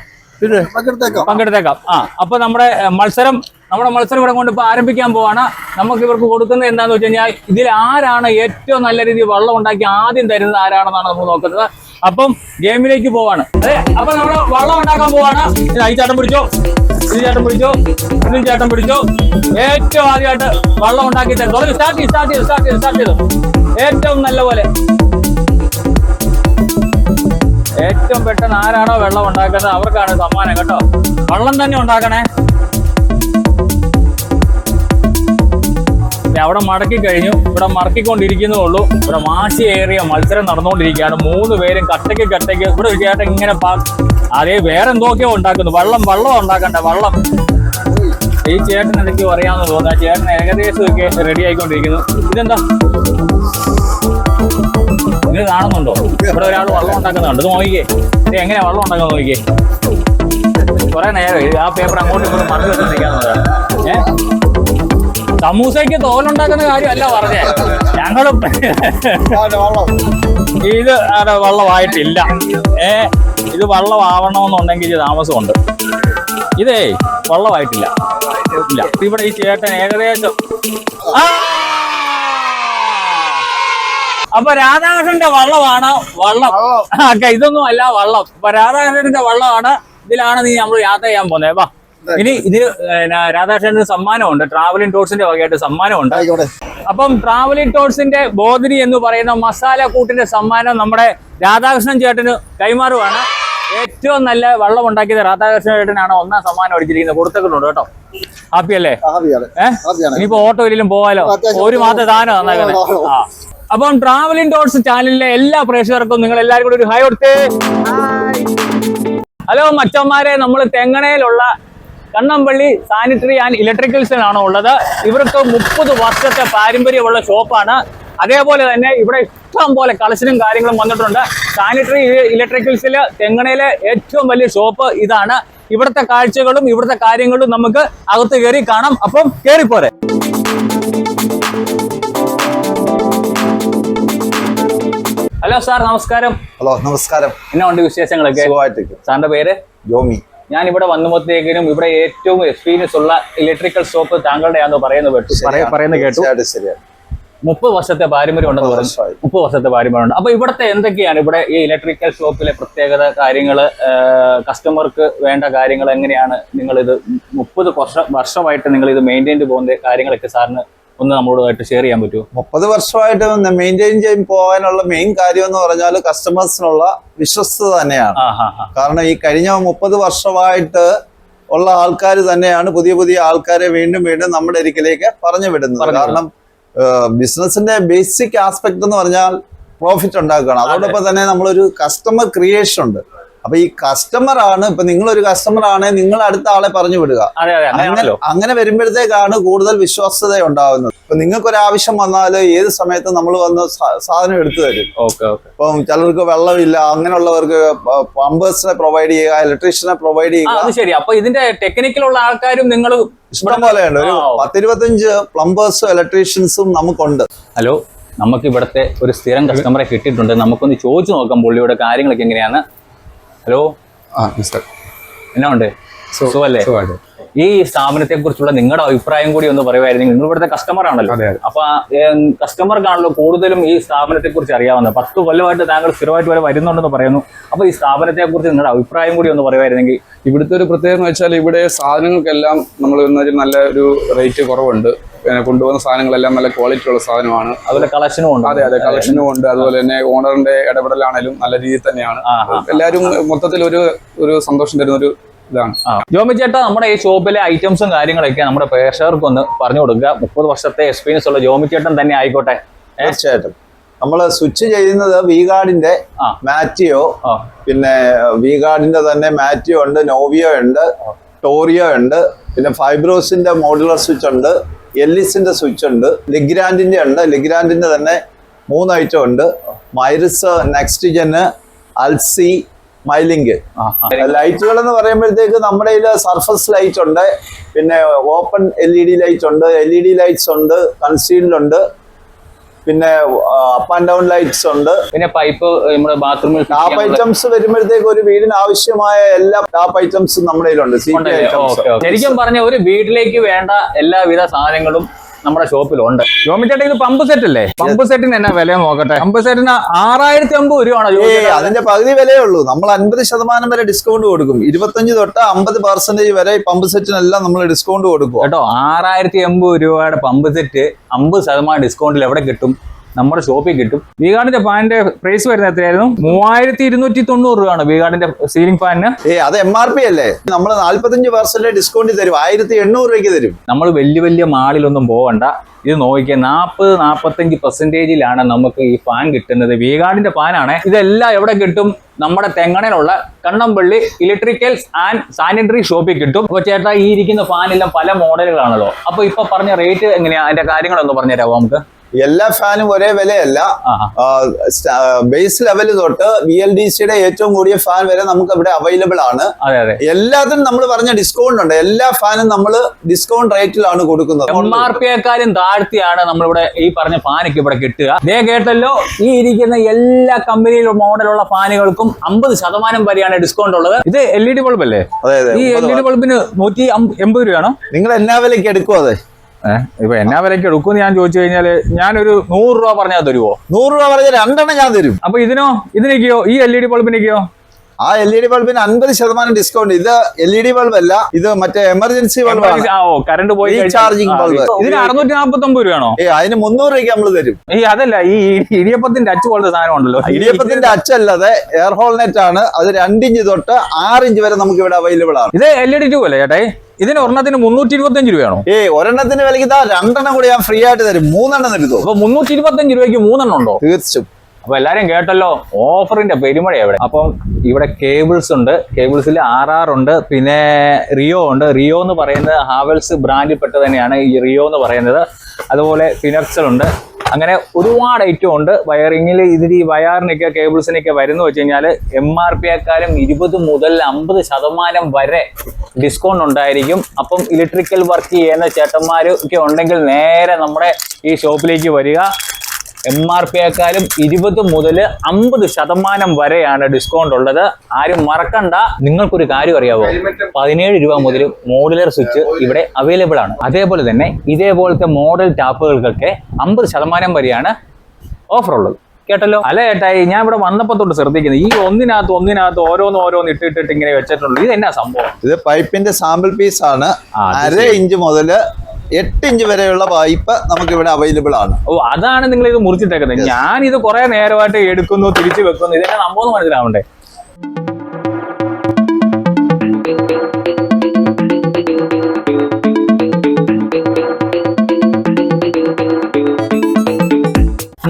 [SPEAKER 9] പങ്കെടുത്തേക്കാം.
[SPEAKER 1] പങ്കെടുത്തേക്കാം. ആ അപ്പൊ നമ്മുടെ മത്സരം നമ്മുടെ മത്സരം ഇവിടെ കൊണ്ട് ഇപ്പൊ ആരംഭിക്കാൻ പോവാണ്. നമുക്ക് ഇവർക്ക് കൊടുക്കുന്നത് എന്താന്ന് വെച്ച് കഴിഞ്ഞാൽ ഇതിൽ ആരാണ് ഏറ്റവും നല്ല രീതിയിൽ വെള്ളം ഉണ്ടാക്കി ആദ്യം തരുന്നത് ആരാണെന്നാണ് നമ്മൾ നോക്കുന്നത്. അപ്പം ഗെയിമിലേക്ക് പോവാണ്. അതെ അപ്പൊ നമ്മൾ വെള്ളം ഉണ്ടാക്കാൻ പോവാണ്. ഐ ഈ ചേട്ടൻ പിടിച്ചോ? ഈ ചേട്ടൻ പിടിച്ചോ? ഇതും ചേട്ടൻ പിടിച്ചോ? ഏറ്റവും ആദ്യമായിട്ട് വെള്ളം ഉണ്ടാക്കി തരും തുടങ്ങി സ്റ്റാർട്ട് ചെയ്ത് സ്റ്റാർട്ട് ചെയ്ത് സ്റ്റാർട്ട് ചെയ്ത് സ്റ്റാർട്ട് ചെയ്തു ഏറ്റവും നല്ല പോലെ. ഏറ്റവും പെട്ടെന്ന് ആരാണോ വെള്ളം ഉണ്ടാക്കുന്നത് അവർക്കാണ് സമ്മാനം കേട്ടോ. വെള്ളം തന്നെ ഉണ്ടാക്കണേ. അവിടെ മടക്കി കഴിഞ്ഞു. ഇവിടെ മടക്കിക്കൊണ്ടിരിക്കുന്നേ ഉള്ളൂ. ഇവിടെ വാശിയേറിയ മത്സരം നടന്നുകൊണ്ടിരിക്കുകയാണ്. മൂന്ന് പേരും കട്ടയ്ക്ക് കട്ടയ്ക്ക് ഇവിടെ ഒരു ചേട്ടൻ ഇങ്ങനെ അതേ വേറെ എന്തൊക്കെയോ ഉണ്ടാക്കുന്നു. വെള്ളം വെള്ളം ഉണ്ടാക്കണ്ട വെള്ളം. ഈ ചേട്ടൻ എന്തൊക്കെയോ അറിയാമെന്ന് തോന്നുന്നു ചേട്ടൻ ഏകദേശം ഒക്കെ റെഡി ആയിക്കൊണ്ടിരിക്കുന്നു. ഇതെന്താ? നിങ്ങൾ കാണുന്നുണ്ടോ? ഇവിടെ ഒരാൾ വെള്ളം ഉണ്ടാക്കുന്നുണ്ട്. ഇത് നോക്കിക്കേ. ഇത് എങ്ങനെയാ വെള്ളം ഉണ്ടാക്കുന്നത് നോക്കിക്കേ. കുറെ നേരം ആ പേപ്പർ അങ്ങോട്ടും ഇങ്ങോട്ടും മറന്നു വെച്ചിരിക്കാവുന്നതാണ് ഏ? സമൂസയ്ക്ക് തോലുണ്ടാക്കുന്ന കാര്യമല്ല പറഞ്ഞേ. ഞങ്ങളും ഇത് വെള്ളമായിട്ടില്ല. ഏ? ഇത് വള്ളമാവണമെന്നുണ്ടെങ്കിൽ താമസമുണ്ട്. ഇതേ വെള്ളമായിട്ടില്ല. ഇല്ല. ഇവിടെ ഈ ചേട്ടൻ ഏകദേശം ആ! അപ്പൊ രാധാകൃഷ്ണന്റെ വള്ളമാണ് വള്ളം. ഓക്കെ ഇതൊന്നും അല്ല വള്ളം. അപ്പൊ രാധാകൃഷ്ണന്റെ വള്ളമാണ്. ഇതിലാണ് നീ നമ്മൾ യാത്ര ചെയ്യാൻ പോകുന്നത്. വാ. ഇനി ഇതിന് രാധാകൃഷ്ണന് സമ്മാനമുണ്ട്. ട്രാവലിംഗ് ടൂർസിന്റെ വകയായിട്ട് സമ്മാനമുണ്ട്. അപ്പം ട്രാവലിംഗ് ടൂർസിന്റെ ബോധിനി എന്ന് പറയുന്ന മസാല കൂട്ടിന്റെ സമ്മാനം നമ്മുടെ രാധാകൃഷ്ണൻ ചേട്ടന് കൈമാറുവാണ്. ഏറ്റവും നല്ല വെള്ളം ഉണ്ടാക്കിയത് രാധാകൃഷ്ണൻ ചേട്ടനാണ്. ഒന്നാം സമ്മാനം അടിച്ചിരിക്കുന്നത്. കൊടുത്തിട്ടുണ്ട് കേട്ടോ. ഹാപ്പി അല്ലേ? ഇനിയിപ്പോ ഓട്ടോയിലും പോവാലോ? ഒരു മാസം താനോ നന്നാക്കുന്നത് ആ. അപ്പം ട്രാവലിംഗ് ഡോട്ട്സ് ചാനലിലെ എല്ലാ പ്രേക്ഷകർക്കും നിങ്ങൾ എല്ലാവരും കൂടി ഒരു ഹായ് കൊടുത്തേ. ഹലോ മച്ചന്മാരെ നമ്മൾ തെങ്ങണയിലുള്ള കണ്ണമ്പള്ളി സാനിറ്ററി ആൻഡ് ഇലക്ട്രിക്കൽസിലാണ് ഉള്ളത്. ഇവർക്ക് മുപ്പത് വർഷത്തെ പാരമ്പര്യമുള്ള ഷോപ്പാണ്. അതേപോലെ തന്നെ ഇവിടെ ഇഷ്ടം പോലെ കളക്ഷനും കാര്യങ്ങളും വന്നിട്ടുണ്ട്. സാനിറ്ററി ഇലക്ട്രിക്കൽസിൽ തെങ്ങണയിലെ ഏറ്റവും വലിയ ഷോപ്പ് ഇതാണ്. ഇവിടുത്തെ കാഴ്ചകളും ഇവിടുത്തെ കാര്യങ്ങളും നമുക്ക് അകത്ത് കയറി കാണാം. അപ്പം കയറിപ്പോരെ. ഹലോ സാർ നമസ്കാരം.
[SPEAKER 9] ഹലോ നമസ്കാരം.
[SPEAKER 1] എന്നാ ഉണ്ട് വിശേഷങ്ങളൊക്കെ? സാറിന്റെ പേര്?
[SPEAKER 9] ജോമി.
[SPEAKER 1] ഞാൻ ഇവിടെ വന്നുമ്പോഴത്തേക്കിനും ഇവിടെ ഏറ്റവും എക്സ്പീരിയൻസ് ഉള്ള ഇലക്ട്രിക്കൽ ഷോപ്പ് താങ്കളുടെയാണെന്ന് പറയുന്നത് കേട്ടു. പറയുന്നത് കേട്ടു. മുപ്പത് വർഷത്തെ പാരമ്പര്യം ഉണ്ടെന്ന് പറഞ്ഞു. മുപ്പത് വർഷത്തെ പാരമ്പര്യം ഉണ്ട് അപ്പൊ ഇവിടുത്തെ എന്തൊക്കെയാണ് ഇവിടെ ഈ ഇലക്ട്രിക്കൽ ഷോപ്പിലെ പ്രത്യേകത കാര്യങ്ങൾ കസ്റ്റമർക്ക് വേണ്ട കാര്യങ്ങൾ എങ്ങനെയാണ് നിങ്ങൾ ഇത് മുപ്പത് വർഷ വർഷമായിട്ട് നിങ്ങൾ ഇത് മെയിന്റെയിൻ പോകുന്ന കാര്യങ്ങളൊക്കെ സാറിന് ഒന്ന് നമ്മളോടായിട്ട് ഷെയർ ചെയ്യാൻ പറ്റുമോ?
[SPEAKER 10] മുപ്പത് വർഷമായിട്ട് മെയിന്റെയിൻ ചെയ്യാൻ പോകാനുള്ള മെയിൻ കാര്യം എന്ന് പറഞ്ഞാൽ കസ്റ്റമേഴ്സിനുള്ള വിശ്വസ്തത തന്നെയാണ്. കാരണം ഈ കഴിഞ്ഞ മുപ്പത് വർഷമായിട്ട് ഉള്ള ആൾക്കാർ തന്നെയാണ് പുതിയ പുതിയ ആൾക്കാരെ വീണ്ടും വീണ്ടും നമ്മുടെ ഇരിക്കലേക്ക് പറഞ്ഞു വിടുന്നത്. കാരണം ബിസിനസിന്റെ ബേസിക് ആസ്പെക്ട് എന്ന് പറഞ്ഞാൽ പ്രോഫിറ്റ് ഉണ്ടാക്കുകയാണ്. അതോടൊപ്പം തന്നെ നമ്മളൊരു കസ്റ്റമർ ക്രിയേഷൻ ഉണ്ട്. അപ്പൊ ഈ കസ്റ്റമർ ആണ് ഇപ്പൊ നിങ്ങൾ ഒരു കസ്റ്റമർ ആണ് നിങ്ങൾ അടുത്ത ആളെ പറഞ്ഞു വിടുക. അങ്ങനെ വരുമ്പോഴത്തേക്കാണ് കൂടുതൽ വിശ്വാസ്യത ഉണ്ടാവുന്നത്. ഇപ്പൊ നിങ്ങൾക്ക് ഒരു ആവശ്യം വന്നാൽ ഏത് സമയത്ത് നമ്മൾ വന്ന് സാധനം എടുത്തു തരും. ഇപ്പൊ ചിലർക്ക് വെള്ളമില്ല അങ്ങനെയുള്ളവർക്ക് പമ്പേഴ്സിനെ പ്രൊവൈഡ് ചെയ്യുക ഇലക്ട്രീഷ്യനെ പ്രൊവൈഡ് ചെയ്യുക.
[SPEAKER 1] ശരി. അപ്പൊ ഇതിന്റെ ടെക്നിക്കലുള്ള ആൾക്കാരും നിങ്ങൾ
[SPEAKER 10] ഇഷ്ടം പോലെയുണ്ട്. ഒരു പത്തിരുപത്തഞ്ച് പ്ലംബേഴ്സും ഇലക്ട്രീഷ്യൻസും നമുക്കുണ്ട്.
[SPEAKER 1] ഹലോ നമുക്ക് ഇവിടുത്തെ ഒരു സ്ഥിരം കസ്റ്റമറെ കിട്ടിയിട്ടുണ്ട്. നമുക്കൊന്ന് ചോദിച്ചു നോക്കാം പുള്ളിയുടെ കാര്യങ്ങളൊക്കെ എങ്ങനെയാണ്. ഹലോ?
[SPEAKER 9] ആ മിസ്റ്റർ.
[SPEAKER 1] എന്നാ ഉണ്ട്? സുഖമല്ലേ ഈ സ്ഥാപനത്തെ കുറിച്ചുള്ള നിങ്ങളുടെ അഭിപ്രായം കൂടി ഒന്ന് പറയുമായിരുന്നു. നിങ്ങൾ ഇവിടുത്തെ കസ്റ്റമർ ആണല്ലോ. അപ്പൊ കസ്റ്റമർക്കാണല്ലോ കൂടുതലും ഈ സ്ഥാപനത്തെ കുറിച്ച് അറിയാവുന്നത് പത്ത് കൊല്ലമായിട്ട് താങ്കൾ സ്ഥിരമായിട്ട് വരെ വരുന്നുണ്ടെന്ന് പറയുന്നു. അപ്പൊ ഈ സ്ഥാപനത്തെ കുറിച്ച് നിങ്ങളുടെ അഭിപ്രായം കൂടി ഒന്ന് പറയുമായിരുന്നെങ്കിൽ
[SPEAKER 11] ഇവിടുത്തെ ഒരു പ്രത്യേകത എന്ന് വെച്ചാൽ ഇവിടെ സാധനങ്ങൾക്കെല്ലാം നമ്മൾ നല്ല ഒരു റേറ്റ് കുറവുണ്ട്. കൊണ്ടുവന്ന സാധനങ്ങളെല്ലാം നല്ല ക്വാളിറ്റി ഉള്ള സാധനമാണ്.
[SPEAKER 1] അതുപോലെ കളക്ഷനും ഉണ്ട്.
[SPEAKER 11] അതെ അതെ കളക്ഷനും ഉണ്ട്. അതുപോലെ തന്നെ ഓണറിന്റെ ഇടപെടലാണേലും നല്ല രീതിയിൽ തന്നെയാണ്. എല്ലാവരും മൊത്തത്തിൽ ഒരു ഒരു സന്തോഷം തരുന്ന ഒരു ഇതാണ്.
[SPEAKER 1] ജോമി ചേട്ടാ നമ്മുടെ ഈ ഷോപ്പിലെ ഐറ്റംസും കാര്യങ്ങളൊക്കെ നമ്മുടെ പ്രേക്ഷകർക്ക് ഒന്ന് പറഞ്ഞു കൊടുക്കുക. മുപ്പത് വർഷത്തെ എക്സ്പീരിയൻസ് ഉള്ള ജോമി ചേട്ടൻ തന്നെ ആയിക്കോട്ടെ.
[SPEAKER 10] തീർച്ചയായിട്ടും. നമ്മൾ സ്വിച്ച് ചെയ്യുന്നത് വി
[SPEAKER 1] ഗാർഡിന്റെ
[SPEAKER 10] മാറ്റിയോ
[SPEAKER 1] പിന്നെ
[SPEAKER 10] പിന്നെ വീഗാർഡിന്റെ തന്നെ മാറ്റിയോ ഉണ്ട് നോവിയോ ഉണ്ട് ടോറിയോ ഉണ്ട് പിന്നെ ഫൈബ്രോസിന്റെ മോഡുലർ സ്വിച്ച് ഉണ്ട്. എല്ലിസിന്റെ സ്വിച്ച് ഉണ്ട് ലിഗ്രാൻഡിന്റെ ഉണ്ട് ലിഗ്രാൻഡിന്റെ തന്നെ മൂന്ന് ഐറ്റം ഉണ്ട്. മൈറിസ് നെക്സ്റ്റ് ജെന് അൽസി മൈലിങ്ക് ലൈറ്റുകൾ എന്ന് പറയുമ്പോഴത്തേക്ക് നമ്മുടെ കയ്യിൽ സർഫസ് ലൈറ്റ് ഉണ്ട് പിന്നെ open L E D light ഉണ്ട് എൽ ഇ ഡി ലൈറ്റ്സ് ഉണ്ട് കൺസീൽഡ് ഉണ്ട്. പിന്നെ അപ്പ് ആൻഡ് ഡൗൺ ലൈറ്റ്സ് ഉണ്ട്.
[SPEAKER 1] പിന്നെ പൈപ്പ് നമ്മുടെ ബാത്റൂമിൽ
[SPEAKER 10] ടാപ്പ് ഐറ്റംസ് വരുമ്പോഴത്തേക്ക് ഒരു വീടിന് ആവശ്യമായ എല്ലാ ടാപ്പ് ഐറ്റംസും നമ്മുടെ കയ്യിലുണ്ട്. ഐറ്റംസ്
[SPEAKER 1] ശരിക്കും പറഞ്ഞ ഒരു വീട്ടിലേക്ക് വേണ്ട എല്ലാവിധ സാധനങ്ങളും നമ്മുടെ ഷോപ്പിലുണ്ട്. ജോമിച്ചേട്ടാ ഇത് പമ്പ് സെറ്റ് അല്ലേ പമ്പ് സെറ്റിന് എന്നാ വില നോക്കട്ടെ? പമ്പ് സെറ്റിന് ആറായിരത്തി അമ്പത് രൂപയാണോ?
[SPEAKER 10] അതിന്റെ പകുതി വിലയേ ഉള്ളൂ. നമ്മൾ അൻപത് ശതമാനം വരെ ഡിസ്കൗണ്ട് കൊടുക്കും. ഇരുപത്തഞ്ച് തൊട്ട് അമ്പത് പെർസെന്റേജ് വരെ ഈ പമ്പ് സെറ്റിനെല്ലാം നമ്മൾ ഡിസ്കൗണ്ട് കൊടുക്കും.
[SPEAKER 1] കേട്ടോ ആറായിരത്തി എൺപത് രൂപയുടെ പമ്പ് സെറ്റ് അമ്പത് ശതമാനം ഡിസ്കൗണ്ടിൽ എവിടെ കിട്ടും? നമ്മുടെ ഷോപ്പിൽ കിട്ടും. വീഗാർഡിന്റെ ഫാനിന്റെ പ്രൈസ് വരുന്നത് എത്രയായിരുന്നു? മൂവായിരത്തി ഇരുന്നൂറ്റി തൊണ്ണൂറ് രൂപയാണ് വീഗാർഡിന്റെ സീലിംഗ് ഫാനിന്
[SPEAKER 10] ഏ അത് എം ആർ പി അല്ലേ? നമ്മൾ നാല്പത്തഞ്ച് പെർസെന്റ് ഡിസ്കൗണ്ട് തരും. ആയിരത്തി എണ്ണൂറ് രൂപയ്ക്ക് തരും.
[SPEAKER 1] നമ്മൾ വലിയ വലിയ മാളിലൊന്നും പോകണ്ട ഇത് നോക്കിയാൽ നാൽപ്പത് നാൽപ്പത്തഞ്ച് പെർസെന്റേജിലാണ് നമുക്ക് ഈ ഫാൻ കിട്ടുന്നത്. വീഗാർഡിന്റെ ഫാനാണ് ഇതെല്ലാം എവിടെ കിട്ടും? നമ്മുടെ തെങ്ങണയിലുള്ള കണ്ണമ്പള്ളി ഇലക്ട്രിക്കൽസ് ആൻഡ് സാനിറ്ററി ഷോപ്പിൽ കിട്ടും. അപ്പോൾ ചേട്ടാ ഈ ഇരിക്കുന്ന ഫാനെല്ലാം പല മോഡലുകളാണല്ലോ അപ്പോൾ ഇപ്പൊ പറഞ്ഞ റേറ്റ് എങ്ങനെയാ? അതിന്റെ കാര്യങ്ങളൊന്ന് പറഞ്ഞുതരാമോ നമുക്ക്?
[SPEAKER 10] എല്ലാ ഫാനും ഒരേ വിലയല്ല. ബേസ് ലെവൽ തൊട്ട് വി എൽ ഡി സിയുടെ ഏറ്റവും കൂടിയ ഫാൻ വരെ നമുക്ക് ഇവിടെ അവൈലബിൾ ആണ് എല്ലാത്തിനും നമ്മൾ പറഞ്ഞ ഡിസ്കൗണ്ട് ഉണ്ട്. എല്ലാ ഫാനും നമ്മൾ ഡിസ്കൗണ്ട് റേറ്റിലാണ് കൊടുക്കുന്നത്.
[SPEAKER 1] എം ആർ പിയെക്കാളും താഴ്ത്തിയാണ് നമ്മളിവിടെ ഈ പറഞ്ഞ ഫാനൊക്കെ ഇവിടെ കിട്ടുക. ഇതേ കേട്ടല്ലോ ഈ ഇരിക്കുന്ന എല്ലാ കമ്പനിയിലും മോഡലുള്ള ഫാനുകൾക്കും അമ്പത് ശതമാനം വരെയാണ് ഡിസ്കൗണ്ട് ഉള്ളത്. ഇത് എൽ ഇ ഡി ബൾബ് അല്ലേ? ഈ എൽ ഇ ഡി ബൾബിന് നൂറ്റി എൺപത് രൂപയാണോ?
[SPEAKER 10] നിങ്ങൾ എന്നാ വിലയ്ക്ക് എടുക്കും അതെ?
[SPEAKER 1] ഏഹ് ഇപ്പൊ എന്നാ വിലയ്ക്ക് എടുക്കും ഞാൻ ചോദിച്ചു കഴിഞ്ഞാൽ ഞാനൊരു നൂറ് രൂപ പറഞ്ഞാൽ തരുമോ
[SPEAKER 10] നൂറ് രൂപ പറഞ്ഞാൽ രണ്ടെണ്ണം ഞാൻ തരും.
[SPEAKER 1] അപ്പൊ ഇതിനോ? ഇതിനൊക്കെയോ? ഈ എൽ ഇ ഡി ബൾബിനൊക്കെയോ
[SPEAKER 10] ആ എൽ ഇ ഡി ബൾബിന് അൻപത് ശതമാനം ഡിസ്കൗണ്ട് ഇത് എൽ ഇ ഡി ബൾബ് അല്ല ഇത് മറ്റേ എമർജൻസി
[SPEAKER 1] ബൾബ് കറണ്ട് പോയി കഴിഞ്ഞാൽ-
[SPEAKER 10] ബൾബ്
[SPEAKER 1] ഇതിന് അറുന്നൂറ്റി നാൽപ്പത്തി ഒമ്പത് രൂപയാണോ?
[SPEAKER 10] ഏ അതിന് മുന്നൂറ് രൂപയ്ക്ക് നമ്മൾ തരും.
[SPEAKER 1] ഈ അതല്ല ഈ ഇടിയപ്പത്തിന്റെ അച്ച് പോലത്തെ സാധനം ഉണ്ടല്ലോ.
[SPEAKER 10] ഇടിയപ്പത്തിന്റെ അച്ചല്ലാതെ എയർ ഹോൾ നെറ്റ് ആണ്. അത് രണ്ടിഞ്ച് തൊട്ട് ആറിഞ്ച് വരെ നമുക്ക് ഇവിടെ അവൈലബിൾ ആണ്.
[SPEAKER 1] ഇത് എൽ ഇ ഡി ട്യൂബ് അല്ലേ ചേട്ടാ? ഇതിന് ഒരെണ്ണത്തിന് മുന്നൂറ്റി ഇരുപത്തി അഞ്ച് രൂപയാണോ?
[SPEAKER 10] ഏ ഒരെണ്ണത്തിന് വിലക്ക് ഇതാ രണ്ടെണ്ണം കൂടി ഞാൻ ഫ്രീ ആയിട്ട് തരും. മൂന്നെണ്ണം തരുത്തോ
[SPEAKER 1] അപ്പൊ മുന്നൂറ്റി ഇരുപത്തി അഞ്ച് രൂപയ്ക്ക് മൂന്നെണ്ണം ഉണ്ടോ?
[SPEAKER 10] തീർച്ചയായും.
[SPEAKER 1] അപ്പൊ എല്ലാരും കേട്ടല്ലോ ഓഫറിന്റെ പെരുമഴ എവിടെ? അപ്പം ഇവിടെ കേബിൾസ് ഉണ്ട് കേബിൾസിൽ ആർ ആർ ഉണ്ട് പിന്നെ റിയോ ഉണ്ട്. റിയോ എന്ന് പറയുന്നത് ഹാവൽസ് ബ്രാൻഡിൽ പെട്ടത് തന്നെയാണ് ഈ റിയോ എന്ന് പറയുന്നത്. അതുപോലെ ഫിനക്സൽ ഉണ്ട്. അങ്ങനെ ഒരുപാട് ഐറ്റം ഉണ്ട്. വയറിങ്ങിൽ ഇതിൽ ഈ വയറിനൊക്കെ കേബിൾസിനൊക്കെ വരുന്ന വെച്ച് കഴിഞ്ഞാൽ എം ആർ പി ആക്കാലും ഇരുപത് മുതൽ അമ്പത് ശതമാനം വരെ ഡിസ്കൗണ്ട് ഉണ്ടായിരിക്കും. അപ്പം ഇലക്ട്രിക്കൽ വർക്ക് ചെയ്യുന്ന ചേട്ടന്മാരൊക്കെ ഉണ്ടെങ്കിൽ നേരെ നമ്മുടെ ഈ ഷോപ്പിലേക്ക് വരിക. എം ആർ പിയെക്കാളും ഇരുപത് മുതൽ അമ്പത് ശതമാനം വരെയാണ് ഡിസ്കൗണ്ട് ഉള്ളത്. ആരും മറക്കണ്ട. നിങ്ങൾക്കൊരു കാര്യം അറിയാവോ? പതിനേഴ് രൂപ മുതൽ മോഡുലർ സ്വിച്ച് ഇവിടെ അവൈലബിൾ ആണ്. അതേപോലെ തന്നെ ഇതേപോലത്തെ മോഡൽ ടാപ്പുകൾക്കൊക്കെ അമ്പത് ശതമാനം വരെയാണ് ഓഫർ ഉള്ളത്. കേട്ടല്ലോ? അല്ല ഏട്ടായി? ഞാൻ ഇവിടെ വന്നപ്പോ തൊട്ട് ശ്രദ്ധിക്കുന്നത് ഈ ഒന്നിനകത്ത് ഒന്നിനകത്ത് ഓരോന്ന് ഓരോന്ന് ഇട്ടിട്ടിട്ട് ഇങ്ങനെ വെച്ചിട്ടുള്ളൂ ഇത് എന്നാ സംഭവം?
[SPEAKER 10] ഇത് പൈപ്പിന്റെ സാമ്പിൾ പീസ് ആണ്. അര ഇഞ്ച് മുതൽ എട്ട് ഇഞ്ച് വരെയുള്ള പൈപ്പ് നമുക്ക് ഇവിടെ അവൈലബിൾ ആണ്.
[SPEAKER 1] ഓ അതാണ് നിങ്ങൾ ഇത് മുറിച്ചിട്ടേക്കുന്നത്. ഞാൻ ഇത് കുറെ നേരമായിട്ട് എടുക്കുന്നു തിരിച്ചു വെക്കുന്നു. ഇതെന്നെ സംഭവം മനസ്സിലാവണ്ടേ?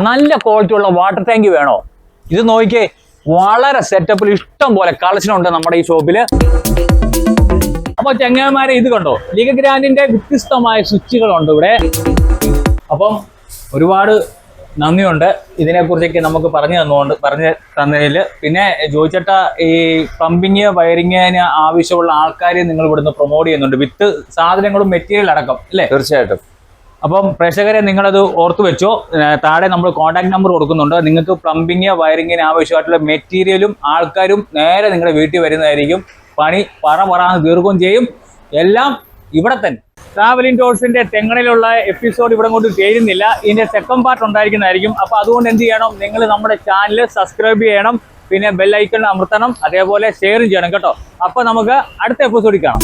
[SPEAKER 1] നല്ല ക്വാളിറ്റി ഉള്ള വാട്ടർ ടാങ്ക് വേണോ? ഇത് നോക്കിക്കേ വളരെ സെറ്റപ്പിൽ ഇഷ്ടം പോലെ കളക്ഷനുണ്ട് നമ്മുടെ ഈ ഷോപ്പിൽ അപ്പൊ ചങ്ങന്മാരെ ഇത് കണ്ടോ? ലീഗ ഗ്രാൻഡിന്റെ വ്യത്യസ്തമായ സ്വിച്ചുകളുണ്ട് ഇവിടെ. അപ്പം ഒരുപാട് നന്ദിയുണ്ട്. ഇതിനെക്കുറിച്ചൊക്കെ നമുക്ക് പറഞ്ഞു തന്നുകൊണ്ട് പറഞ്ഞു തന്നതിൽ പിന്നെ ജോയിച്ചേട്ട ഈ പ്ലംബിങ് വയറിങ്ങിന് ആവശ്യമുള്ള ആൾക്കാരെ നിങ്ങൾ ഇവിടുന്ന് പ്രൊമോട്ട് ചെയ്യുന്നുണ്ട്. വിത്ത് സാധനങ്ങളും മെറ്റീരിയൽ അടക്കം അല്ലേ?
[SPEAKER 10] തീർച്ചയായിട്ടും.
[SPEAKER 1] അപ്പം പ്രേക്ഷകരെ നിങ്ങളത് ഓർത്തു വെച്ചോ. താഴെ നമ്മൾ കോൺടാക്ട് നമ്പർ കൊടുക്കുന്നുണ്ട്. നിങ്ങൾക്ക് പ്ലംബിങ് വയറിങ്ങിന് ആവശ്യമായിട്ടുള്ള മെറ്റീരിയലും ആൾക്കാരും നേരെ നിങ്ങളുടെ വീട്ടിൽ വരുന്നതായിരിക്കും. പണി പറ പറയാന്ന് തീർക്കുകയും ചെയ്യും. എല്ലാം ഇവിടെ തന്നെ. ട്രാവലിംഗ് ടോഴ്സിന്റെ തെങ്ങണിലുള്ള എപ്പിസോഡ് ഇവിടെ കൊണ്ട് ചേരുന്നില്ല. ഇതിന്റെ സെക്കൻഡ് പാർട്ട് ഉണ്ടായിരിക്കുന്നതായിരിക്കും. അപ്പൊ അതുകൊണ്ട് എന്ത് ചെയ്യണം? നിങ്ങൾ നമ്മുടെ ചാനൽ സബ്സ്ക്രൈബ് ചെയ്യണം. പിന്നെ ബെല്ലൈക്കൺ അമർത്തണം. അതേപോലെ ഷെയറും ചെയ്യണം കേട്ടോ. അപ്പൊ നമുക്ക് അടുത്ത എപ്പിസോഡിൽ കാണാം.